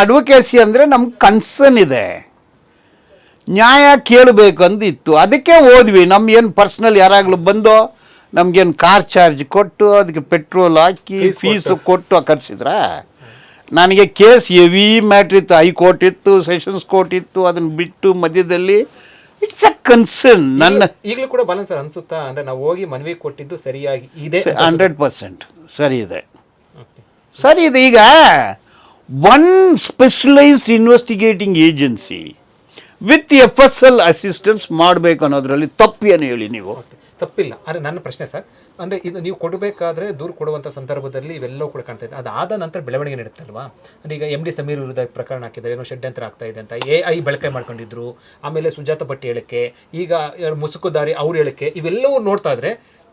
ಅಡ್ವೊಕೇಸಿ ಅಂದರೆ ನಮ್ಮ ಕನ್ಸರ್ನ್ ಇದೆ. ನ್ಯಾಯ ಕೇಳಬೇಕು ಅಂದಿತ್ತು ಇತ್ತು ಅದಕ್ಕೆ ಓದ್ವಿ ನಮ್ಮ ಏನು ಪರ್ಸ್ನಲ್ ಯಾರಾಗಲೂ ಬಂದೋ ನಮಗೇನು ಕಾರ್ ಚಾರ್ಜ್ ಕೊಟ್ಟು ಅದಕ್ಕೆ ಪೆಟ್ರೋಲ್ ಹಾಕಿ ಫೀಸು ಕೊಟ್ಟು ಕಟ್ಸಿದ್ರ? ನನಗೆ ಕೇಸ್ ಎವಿ ಮ್ಯಾಟ್ರ್ ಇತ್ತು ಹೈಕೋರ್ಟ್ ಇತ್ತು ಸೆಷನ್ಸ್ ಕೋರ್ಟ್ ಇತ್ತು ಅದನ್ನು ಬಿಟ್ಟು ಮಧ್ಯದಲ್ಲಿ ಇಟ್ಸ್ ಅ ಕನ್ಸರ್ನ್ ನನ್ನ ಈಗಲೂ ಕೂಡ ಬಲ ಸರ್ ಅನ್ಸುತ್ತಾ ಅಂದರೆ ನಾವು ಹೋಗಿ ಮನವಿ ಕೊಟ್ಟಿದ್ದು ಸರಿಯಾಗಿ ಇದೆ ಹಂಡ್ರೆಡ್ ಪರ್ಸೆಂಟ್ ಸರಿ ಇದೆ. ಸರಿ ಇದೆ. ಈಗ one specialised investigating agency with F S L assistance ಮಾಡಬೇಕು ಅನ್ನೋದ್ರಲ್ಲಿ ತಪ್ಪು ಏನು ಹೇಳಿ ನೀವು. ತಪ್ಪಿಲ್ಲ. ಅಂದ್ರೆ ನನ್ನ ಪ್ರಶ್ನೆ ಸರ್ ಅಂದರೆ ಇದು ನೀವು ಕೊಡಬೇಕಾದ್ರೆ ದೂರು ಕೊಡುವಂಥ ಸಂದರ್ಭದಲ್ಲಿ ಇವೆಲ್ಲವೂ ಕೂಡ ಕಾಣ್ತಾ ಇದೆ. ಅದಾದ ನಂತರ ಬೆಳವಣಿಗೆ ನಡೀತಲ್ವಾ ಅಂದರೆ ಈಗ ಎಂ ಡಿ ಸಮೀರ್ ವಿರುದ್ಧ ಪ್ರಕರಣ ಹಾಕಿದ್ದಾರೆ ಏನೋ ಷಡ್ಯಂತ್ರ ಆಗ್ತಾ ಇದೆ ಅಂತ. ಎ ಐ ಬಳಕೆ ಮಾಡ್ಕೊಂಡಿದ್ರು ಆಮೇಲೆ ಸುಜಾತ ಭಟ್ ಹೇಳಿಕೆ ಈಗ ಮುಸುಕುದಾರಿ ಅವ್ರು ಹೇಳಿಕೆ ಇವೆಲ್ಲವೂ ನೋಡ್ತಾ ಇದ್ರೆ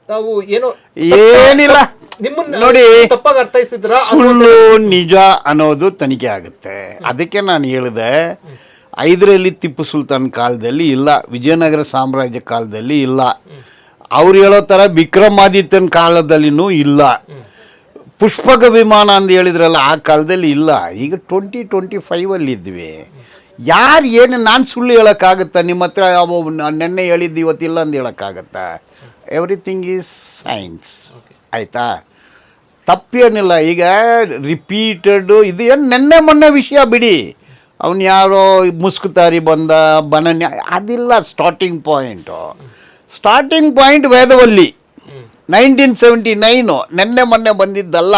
ತಾವು ಏನೋ ಏನಿಲ್ಲ. ನಿಮ್ಮನ್ನ ನೋಡಿ ತಪ್ಪಾಗಿ ಅರ್ಥೈಸಿದ್ರ ಸುಳ್ಳು ನಿಜ ಅನ್ನೋದು ತನಿಖೆ ಆಗುತ್ತೆ. ಅದಕ್ಕೆ ನಾನು ಹೇಳಿದೆ ಐದರಲ್ಲಿ ಟಿಪ್ಪು ಸುಲ್ತಾನ್ ಕಾಲದಲ್ಲಿ ಇಲ್ಲ ವಿಜಯನಗರ ಸಾಮ್ರಾಜ್ಯ ಕಾಲದಲ್ಲಿ ಇಲ್ಲ. ಅವ್ರು ಹೇಳೋ ಥರ ವಿಕ್ರಮಾದಿತ್ಯನ ಕಾಲದಲ್ಲಿನೂ ಇಲ್ಲ. ಪುಷ್ಪಕ ವಿಮಾನ ಅಂತ ಹೇಳಿದ್ರಲ್ಲ ಆ ಕಾಲದಲ್ಲಿ ಇಲ್ಲ. ಈಗ ಟ್ವೆಂಟಿ ಟ್ವೆಂಟಿ ಫೈವಲ್ಲಿ ಇದ್ವಿ ಯಾರು ಏನು ನಾನು ಸುಳ್ಳು ಹೇಳೋಕ್ಕಾಗುತ್ತಾ? ನಿಮ್ಮ ಹತ್ರ ನೆನ್ನೆ ಹೇಳಿದ್ದು ಇವತ್ತಿಲ್ಲ ಅಂತ ಹೇಳೋಕ್ಕಾಗತ್ತಾ? ಎವ್ರಿಥಿಂಗ್ ಈಸ್ ಸೈನ್ಸ್ ಆಯಿತಾ? ತಪ್ಪೇನಿಲ್ಲ. ಈಗ ರಿಪೀಟೆಡು ಇದು ಏನು ನೆನ್ನೆ ಮೊನ್ನೆ ವಿಷಯ ಬಿಡಿ. ಅವನು ಯಾರೋ ಮುಸ್ಕುತಾರಿ ಬಂದ ಬನನ್ಯ ಅದಿಲ್ಲ starting point starting point Vedavalli nineteen seventy nine ನೆನ್ನೆ ಮೊನ್ನೆ ಬಂದಿದ್ದಲ್ಲ.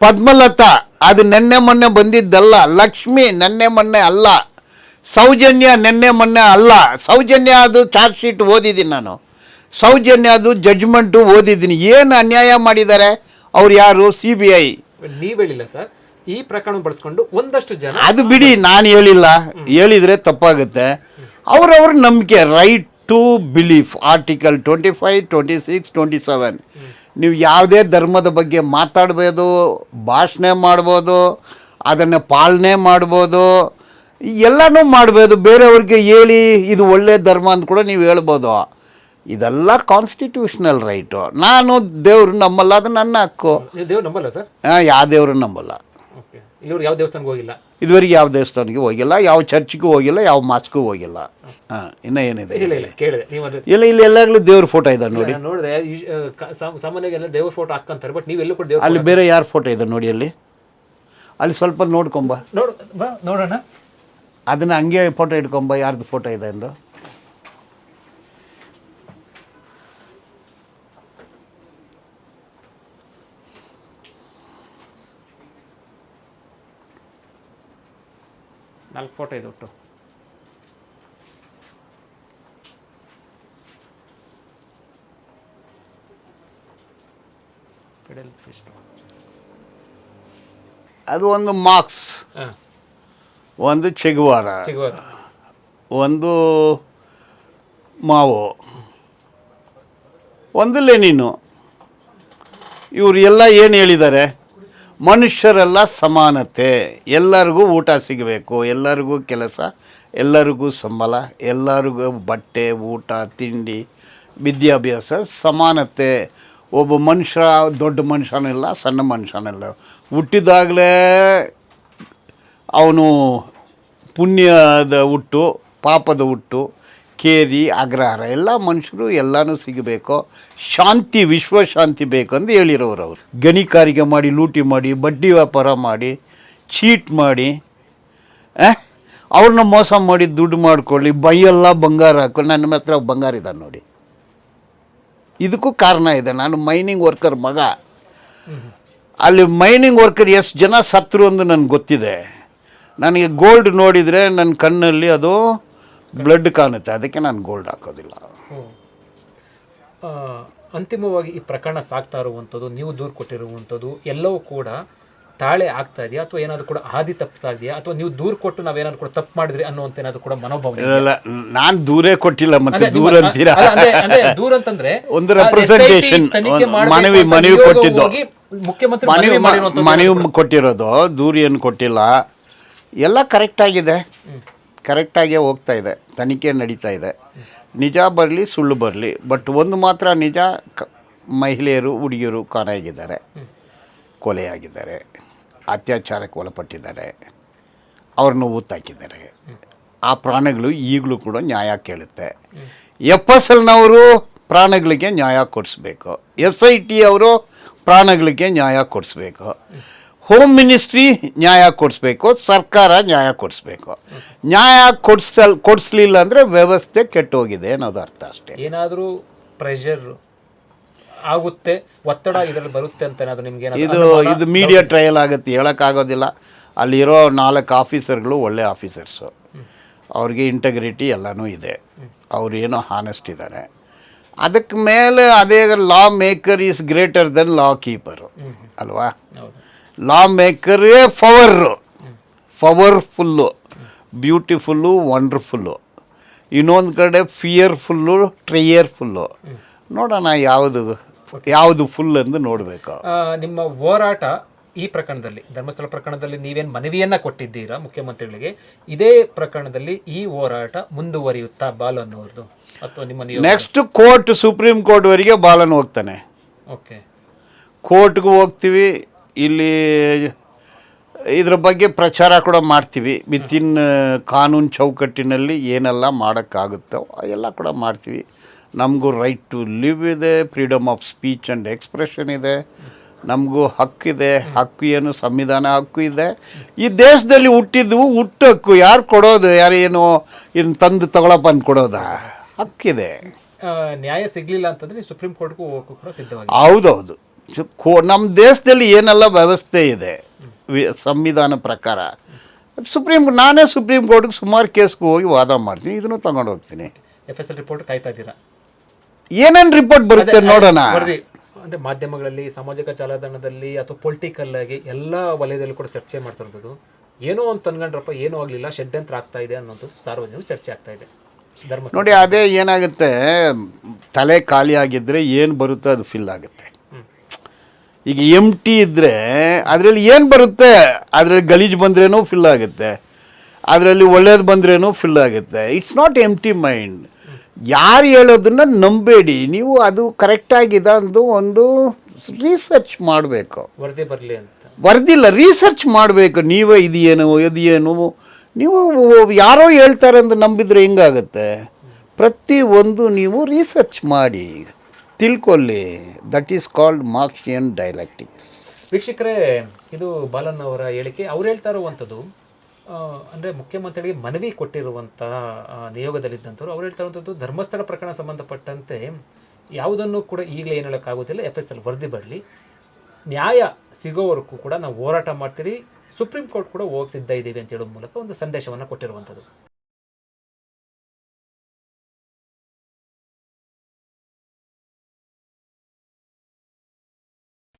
ಪದ್ಮಲತಾ ಅದು ನೆನ್ನೆ ಮೊನ್ನೆ ಬಂದಿದ್ದಲ್ಲ. ಲಕ್ಷ್ಮಿ ನೆನ್ನೆ ಮೊನ್ನೆ ಅಲ್ಲ. ಸೌಜನ್ಯ ನೆನ್ನೆ ಮೊನ್ನೆ ಅಲ್ಲ. ಸೌಜನ್ಯ ಅದು ಚಾರ್ಜ್ ಶೀಟ್ ಓದಿದ್ದೀನಿ ನಾನು. ಸೌಜನ್ಯ ಅದು ಜಡ್ಜ್ಮೆಂಟು ಓದಿದ್ದೀನಿ. ಏನು ಅನ್ಯಾಯ ಮಾಡಿದ್ದಾರೆ? ಅವ್ರು ಯಾರು? ಸಿ ಬಿ ಐ ನೀವು ಹೇಳಿಲ್ಲ ಸರ್. ಈ ಪ್ರಕರಣ ಬಳಸ್ಕೊಂಡು ಒಂದಷ್ಟು ಜನ ಅದು ಬಿಡಿ ನಾನು ಹೇಳಿಲ್ಲ. ಹೇಳಿದರೆ ತಪ್ಪಾಗುತ್ತೆ. ಅವರವ್ರ ನಂಬಿಕೆ right to belief article twenty five twenty six twenty seven ನೀವು ಯಾವುದೇ ಧರ್ಮದ ಬಗ್ಗೆ ಮಾತಾಡ್ಬೋದು ಭಾಷಣ ಮಾಡ್ಬೋದು ಅದನ್ನು ಪಾಲನೆ ಮಾಡ್ಬೋದು ಎಲ್ಲನೂ ಮಾಡ್ಬೋದು. ಬೇರೆಯವ್ರಿಗೆ ಹೇಳಿ ಇದು ಒಳ್ಳೆಯ ಧರ್ಮ ಅಂತ ಕೂಡ ನೀವು ಹೇಳ್ಬೋದು. ಇದೆಲ್ಲ ಕಾನ್ಸ್ಟಿಟ್ಯೂಷನಲ್ ರೈಟು ನಾನು ದೇವ್ರು ನಂಬಲ್ಲ ಅದು ನನ್ನ ಹಕ್ಕು. ನೀವು ದೇವ್ರು ನಂಬಲ್ಲ ಸರ್? ಯಾವ ದೇವರು ನಂಬಲ್ಲ. ಓಕೆ ಇಲ್ಲಿವ್ರು ಯಾವ ದೇವಸ್ಥಾನಕ್ಕೆ ಹೋಗಿಲ್ಲ? ಇದುವರೆಗೆ ಯಾವ ದೇವಸ್ಥಾನಕ್ಕೆ ಹೋಗಿಲ್ಲ ಯಾವ ಚರ್ಚ್ಗೂ ಹೋಗಿಲ್ಲ ಯಾವ ಮಾಸ್ಗೂ ಹೋಗಿಲ್ಲ. ಹಾಂ ಇನ್ನೂ ಏನಿದೆ? ಇಲ್ಲ ಇಲ್ಲ ಕೇಳಿದೆ. ನೀವು ಅದು ಇಲ್ಲ ಇಲ್ಲಿ ಎಲ್ಲಾಗಲೂ ದೇವ್ರ ಫೋಟೋ ಇದೆ ನೋಡಿ. ನಾನು ನೋಡಿದೆ. ಯೂಶ್- ಆ, ಕ- ಸಾಮ್- ಸಾಮಾನ್ಯವಾಗಿ ಎಲ್ಲ ದೇವ್ರ ಫೋಟೋ ಹಾಕಂತಾರೆ ಬಟ್ ನೀವೆಲ್ಲೂ ಕೂಡ ದೇವ್ರ ಅಲ್ಲಿ ಬೇರೆ ಯಾರ ಫೋಟೋ ಇದೆ ನೋಡಿ ಅಲ್ಲಿ? ಅಲ್ಲಿ ಸ್ವಲ್ಪ ನೋಡ್ಕೊಂಬ. ನೋಡು ಬಾ ನೋಡೋಣ. ಅದನ್ನ ಹಂಗೆ ಫೋಟೋ ಇಟ್ಕೊಂಬ ಯಾರ್ದು ಫೋಟೋ ಇದೆ ಎಂದು. ನಾಲ್ಕು ಫೋಟೋ ಇದೆ ಒಟ್ಟು. ಅದು ಒಂದು ಮಾರ್ಕ್ಸ್ ಒಂದು ಚೆಗುವಾರ. ಸಿಗುವಾಗ ಒಂದು ಮಾವು. ಒಂದು ಲೆನಿನು ಇವರು ಎಲ್ಲ ಏನು ಹೇಳಿದ್ದಾರೆ? ಮನುಷ್ಯರೆಲ್ಲ ಸಮಾನತೆ. ಎಲ್ಲರಿಗೂ ಊಟ ಸಿಗಬೇಕು, ಎಲ್ಲರಿಗೂ ಕೆಲಸ, ಎಲ್ಲರಿಗೂ ಸಂಬಳ, ಎಲ್ಲರಿಗೂ ಬಟ್ಟೆ, ಊಟ, ತಿಂಡಿ, ವಿದ್ಯಾಭ್ಯಾಸ ಸಮಾನತೆ. ಒಬ್ಬ ಮನುಷ್ಯ, ದೊಡ್ಡ ಮನುಷ್ಯನಿಲ್ಲ, ಸಣ್ಣ ಮನುಷ್ಯನಿಲ್ಲ. ಹುಟ್ಟಿದಾಗಲೇ ಅವನು ಪುಣ್ಯದ ಹುಟ್ಟು, ಪಾಪದ ಹುಟ್ಟು ಕೇರಿ ಅಗ್ರಹಾರ ಎಲ್ಲ ಮನುಷ್ಯರು ಎಲ್ಲನೂ ಸಿಗಬೇಕು. ಶಾಂತಿ ವಿಶ್ವಶಾಂತಿ ಬೇಕು ಅಂತ ಹೇಳಿರೋರು ಅವರು. ಗಣಿಕಾರಿಗೆ ಮಾಡಿ, ಲೂಟಿ ಮಾಡಿ, ಬಡ್ಡಿ ವ್ಯಾಪಾರ ಮಾಡಿ, ಚೀಟ್ ಮಾಡಿ? ಅವ್ರನ್ನ ಮೋಸ ಮಾಡಿ, ದುಡ್ಡು ಮಾಡ್ಕೊಳ್ಳಿ, ಬೈಯೆಲ್ಲ ಬಂಗಾರ ಹಾಕೊಳ್ಳಿ. ನನ್ನ ಹತ್ರ ಬಂಗಾರ ಇದೆ ನೋಡಿ. ಇದಕ್ಕೂ ಕಾರಣ ಇದೆ. ನಾನು ಮೈನಿಂಗ್ ವರ್ಕರ್ ಮಗ. ಅಲ್ಲಿ ಮೈನಿಂಗ್ ವರ್ಕರ್ ಎಷ್ಟು ಜನ ಸತ್ರು ಅಂತ ನನಗೆ ಗೊತ್ತಿದೆ. ನನಗೆ ಗೋಲ್ಡ್ ನೋಡಿದರೆ ನನ್ನ ಕಣ್ಣಲ್ಲಿ ಅದು ಬ್ಲಡ್ ಕಾಣುತ್ತೆ ಅದಕ್ಕೆ ನಾನು ಗೋಲ್ಡ್ ಹಾಕೋದಿಲ್ಲ. ಅಂತಿಮವಾಗಿ ಈ ಪ್ರಕರಣ ಸಾಕ್ತಾ ಇರುವಂಥದ್ದು ನೀವು ದೂರು ಕೊಟ್ಟಿರುವಂಥದ್ದು ಎಲ್ಲವೂ ಕೂಡ ತಾಳೆ ಆಗ್ತಾ ಇದೆಯಾ? ಅಥವಾ ಏನಾದರೂ ಕೂಡ ಹಾದಿ ತಪ್ತಾ ಇದೆಯಾ? ಅಥವಾ ನೀವು ದೂರ ಕೊಟ್ಟು ನಾವೇನಾದ್ರು ಕೂಡ ತಪ್ಪು ಮಾಡಿದ್ರಿ ಅನ್ನುವಂತ ಏನಾದ್ರು ಕೂಡ ಮನೋಭಾವ ನಾನು ದೂರೇ ಕೊಟ್ಟಿಲ್ಲ ಮತ್ತೆ ದೂರ ಅಂತೀರಾ? ದೂರ ಅಂತಂದ್ರೆ ಒಂದು ರೆಪ್ರೆಸೆಂಟೇಷನ್ ಮನವಿ- ಮನವಿ ಕೊಟ್ಟಿದ್ದು. ಮುಖ್ಯಮಂತ್ರಿ ಮನವಿ ಮನವಿ ಕೊಟ್ಟಿರೋದು ದೂರ ಏನು ಕೊಟ್ಟಿಲ್ಲ. ಎಲ್ಲ ಕರೆಕ್ಟಾಗಿದೆ ಕರೆಕ್ಟಾಗೇ ಹೋಗ್ತಾ ಇದೆ, ತನಿಖೆ ನಡೀತಾ ಇದೆ. ನಿಜ ಬರಲಿ, ಸುಳ್ಳು ಬರಲಿ, ಬಟ್ ಒಂದು ಮಾತ್ರ ನಿಜ, ಕ, ಮಹಿಳೆಯರು, ಹುಡುಗಿಯರು ಕಾಣೆಯಾಗಿದ್ದಾರೆ, ಕೊಲೆಯಾಗಿದ್ದಾರೆ, ಅತ್ಯಾಚಾರಕ್ಕೆ ಒಳಪಟ್ಟಿದ್ದಾರೆ, ಅವ್ರನ್ನ ಊತಾಕಿದ್ದಾರೆ ಆ ಪ್ರಾಣಗಳು ಈಗಲೂ ಕೂಡ ನ್ಯಾಯ ಕೇಳುತ್ತೆ. ಎಫ್ ಎಸ್ ಎಲ್ನವರು ಪ್ರಾಣಗಳಿಗೆ ನ್ಯಾಯ ಕೊಡಿಸ್ಬೇಕು. ಎಸ್ ಐ ಟಿ ಅವರು ಪ್ರಾಣಗಳಿಗೆ ನ್ಯಾಯ ಕೊಡಿಸ್ಬೇಕು. ಹೋಮ್ ಮಿನಿಸ್ಟ್ರಿ ನ್ಯಾಯ ಕೊಡಿಸ್ಬೇಕು ಸರ್ಕಾರ ನ್ಯಾಯ ಕೊಡಿಸ್ಬೇಕು. ನ್ಯಾಯ ಕೊಡಿಸಲ್ ಕೊಡಿಸ್ಲಿಲ್ಲ ಅಂದರೆ ವ್ಯವಸ್ಥೆ ಕೆಟ್ಟೋಗಿದೆ ಅನ್ನೋದು ಅರ್ಥ ಅಷ್ಟೇ. ಏನಾದರೂ ಪ್ರೆಷರ್ ಆಗುತ್ತೆ ಒತ್ತಡ ಇದರಲ್ಲಿ ಬರುತ್ತೆ ಅಂತ ನಿಮಗೆ ಇದು ಇದು ಮೀಡಿಯಾ ಟ್ರಯಲ್ ಆಗುತ್ತೆ ಹೇಳೋಕ್ಕಾಗೋದಿಲ್ಲ. ಅಲ್ಲಿರೋ ನಾಲ್ಕು ಆಫೀಸರ್ಗಳು ಒಳ್ಳೆ ಆಫೀಸರ್ಸು ಅವ್ರಿಗೆ ಇಂಟಗ್ರಿಟಿ ಎಲ್ಲನೂ ಇದೆ. ಅವ್ರು ಏನೋ ಹಾನೆಸ್ಟ್ ಇದ್ದಾರೆ ಅದಕ್ಕೆ ಮೇಲೆ ಅದೇ law maker is greater than law keeper ಅಲ್ವಾ? ಲಾ ಮೇಕರೇ ಪವರ್ ಪವರ್ಫುಲ್ಲು ಬ್ಯೂಟಿಫುಲ್ಲು ವಂಡರ್ಫುಲ್ಲು ಇನ್ನೊಂದು ಕಡೆ ಫಿಯರ್ಫುಲ್ಲು ಟ್ರೇಯರ್ಫುಲ್ಲು ನೋಡೋಣ ಯಾವುದು ಯಾವುದು ಫುಲ್ ಎಂದು ನೋಡಬೇಕು. ನಿಮ್ಮ ಹೋರಾಟ ಈ ಪ್ರಕರಣದಲ್ಲಿ ಧರ್ಮಸ್ಥಳ ಪ್ರಕರಣದಲ್ಲಿ ನೀವೇನು ಮನವಿಯನ್ನ ಕೊಟ್ಟಿದ್ದೀರಾ ಮುಖ್ಯಮಂತ್ರಿಗಳಿಗೆ? ಇದೇ ಪ್ರಕರಣದಲ್ಲಿ ಈ ಹೋರಾಟ ಮುಂದುವರಿಯುತ್ತಾ ಬಾಲು ಅನ್ನೋರ್ದು ಅಥವಾ ನಿಮ್ಮ ನೆಕ್ಸ್ಟ್ ಕೋರ್ಟ್ ಸುಪ್ರೀಂ ಕೋರ್ಟ್ವರೆಗೆ ಬಾಲನ್ ಹೋಗ್ತಾನೆ. ಓಕೆ ಕೋರ್ಟ್ಗೂ ಹೋಗ್ತೀವಿ ಇಲ್ಲಿ ಇದ್ರ ಬಗ್ಗೆ ಪ್ರಚಾರ ಕೂಡ ಮಾಡ್ತೀವಿ. ವಿತಿನ್ ಕಾನೂನು ಚೌಕಟ್ಟಿನಲ್ಲಿ ಏನೆಲ್ಲ ಮಾಡೋಕ್ಕಾಗುತ್ತೋ ಎಲ್ಲ ಕೂಡ ಮಾಡ್ತೀವಿ. ನಮಗೂ ರೈಟ್ ಟು ಲಿವ್ ಇದೆ freedom of speech and expression ಇದೆ. ನಮಗೂ ಹಕ್ಕಿದೆ ಹಕ್ಕು ಏನು ಸಂವಿಧಾನ ಹಕ್ಕು ಇದೆ. ಈ ದೇಶದಲ್ಲಿ ಹುಟ್ಟಿದ್ದು ಹುಟ್ಟಕ್ಕು ಯಾರು ಕೊಡೋದು ಯಾರು ಏನು ಇನ್ನು ತಂದು ತಗೊಳಪ್ಪ ಅಂದ್ ಕೊಡೋದಾ? ಹಕ್ಕಿದೆ. ನ್ಯಾಯ ಸಿಗಲಿಲ್ಲ ಅಂತಂದರೆ ಸುಪ್ರೀಂ ಕೋರ್ಟ್ಗೂ ಹೋಗೋಕ್ಕೂ ಕೂಡ ಸಿದ್ಧವಾಗಿ ಹೌದೌದು. ಕೋ ನಮ್ಮ ದೇಶದಲ್ಲಿ ಏನೆಲ್ಲ ವ್ಯವಸ್ಥೆ ಇದೆ. ವಿ- ಸಂವಿಧಾನ ಪ್ರಕಾರ. ಸುಪ್ರೀಂ ನಾನೇ ಸುಪ್ರೀಂ ಕೋರ್ಟ್ಗೆ ಸುಮಾರು ಕೇಸ್ಗೆ ಹೋಗಿ ವಾದ ಮಾಡ್ತೀನಿ. ಇದನ್ನು ತಗೊಂಡು ಹೋಗ್ತೀನಿ. ಎಫ್ ಎಸ್ ಎಲ್ ರಿಪೋರ್ಟ್ ಕಾಯ್ತಾ ಇದ್ದೀರಾ? ಏನೇನು ರಿಪೋರ್ಟ್ ಬರುತ್ತೆ ನೋಡೋಣ. ಅಂದರೆ ಅಂದ್ರೆ ಮಾಧ್ಯಮಗಳಲ್ಲಿ ಸಾಮಾಜಿಕ ಜಾಲತಾಣದಲ್ಲಿ ಅಥವಾ ಪೊಲಿಟಿಕಲ್ ಆಗಿ ಎಲ್ಲ ವಲಯದಲ್ಲಿ ಕೂಡ ಚರ್ಚೆ ಮಾಡ್ತಿರೋದು. ಏನೋ ಅಂತ ಅನ್ಕೊಂಡ್ರಪ್ಪ ಏನೂ ಆಗಲಿಲ್ಲ ಷಡ್ಯಂತ್ರ ಆಗ್ತಾ ಇದೆ ಅನ್ನೋಂಥದ್ದು ಸಾರ್ವಜನಿಕ ಚರ್ಚೆ ಆಗ್ತಾ ಇದೆ. ಧರ್ಮ ನೋಡಿ ಅದೇ ಏನಾಗುತ್ತೆ ತಲೆ ಖಾಲಿ ಆಗಿದ್ದರೆ ಏನು ಬರುತ್ತೆ ಅದು ಫಿಲ್ ಆಗುತ್ತೆ. ಈಗ ಎಂ ಟಿ ಇದ್ದರೆ ಅದರಲ್ಲಿ ಏನು ಬರುತ್ತೆ? ಅದರಲ್ಲಿ ಗಲೀಜು ಬಂದ್ರೇನೂ ಫಿಲ್ ಆಗುತ್ತೆ. ಅದರಲ್ಲಿ ಒಳ್ಳೇದು ಬಂದ್ರೇನೂ ಫಿಲ್ ಆಗುತ್ತೆ. It's not empty mind ಯಾರು ಹೇಳೋದನ್ನ ನಂಬೇಡಿ. ನೀವು ಅದು ಕರೆಕ್ಟಾಗಿದೆ ಅಂದು ಒಂದು ರಿಸರ್ಚ್ ಮಾಡಬೇಕು. ವರದಿ ಬರಲಿ ಅಂತ. ವರದಿಲ್ಲ ರಿಸರ್ಚ್ ಮಾಡಬೇಕು. ನೀವೇ ಇದೇನು ಇದೇನು. ನೀವು ಯಾರೋ ಹೇಳ್ತಾರೆ ಅಂತ ನಂಬಿದ್ರೆ ಹೆಂಗಾಗುತ್ತೆ? ಪ್ರತಿ ಒಂದು ನೀವು ರಿಸರ್ಚ್ ಮಾಡಿ. ತಿಳ್ಕೊಳ್ಳಿ. That is called Marxian dialectics ವೀಕ್ಷಕರೇ, ಇದು ಬಾಲನ್ ಅವರ ಹೇಳಿಕೆ. ಅವ್ರು ಹೇಳ್ತಾ ಇರುವಂಥದ್ದು ಅಂದರೆ ಮುಖ್ಯಮಂತ್ರಿಗೆ ಮನವಿ ಕೊಟ್ಟಿರುವಂತಹ ನಿಯೋಗದಲ್ಲಿದ್ದಂಥವ್ರು, ಅವ್ರು ಹೇಳ್ತಾ ಇರುವಂಥದ್ದು ಧರ್ಮಸ್ಥಳ ಪ್ರಕರಣ ಸಂಬಂಧಪಟ್ಟಂತೆ ಯಾವುದನ್ನು ಕೂಡ ಈಗಲೇ ಏನು ಹೇಳೋಕ್ಕಾಗೋದಿಲ್ಲ. ಎಫ್ ಎಸ್ ಎಲ್ ವರದಿ ಬರಲಿ. ನ್ಯಾಯ ಸಿಗೋವರೆಗೂ ಕೂಡ ನಾವು ಹೋರಾಟ ಮಾಡ್ತೀರಿ. ಸುಪ್ರೀಂ ಕೋರ್ಟ್ ಕೂಡ ಹೋಗಿ ಸಿದ್ಧ ಇದ್ದೀವಿ ಅಂತ ಹೇಳೋ ಮೂಲಕ ಒಂದು ಸಂದೇಶವನ್ನು ಕೊಟ್ಟಿರುವಂಥದ್ದು.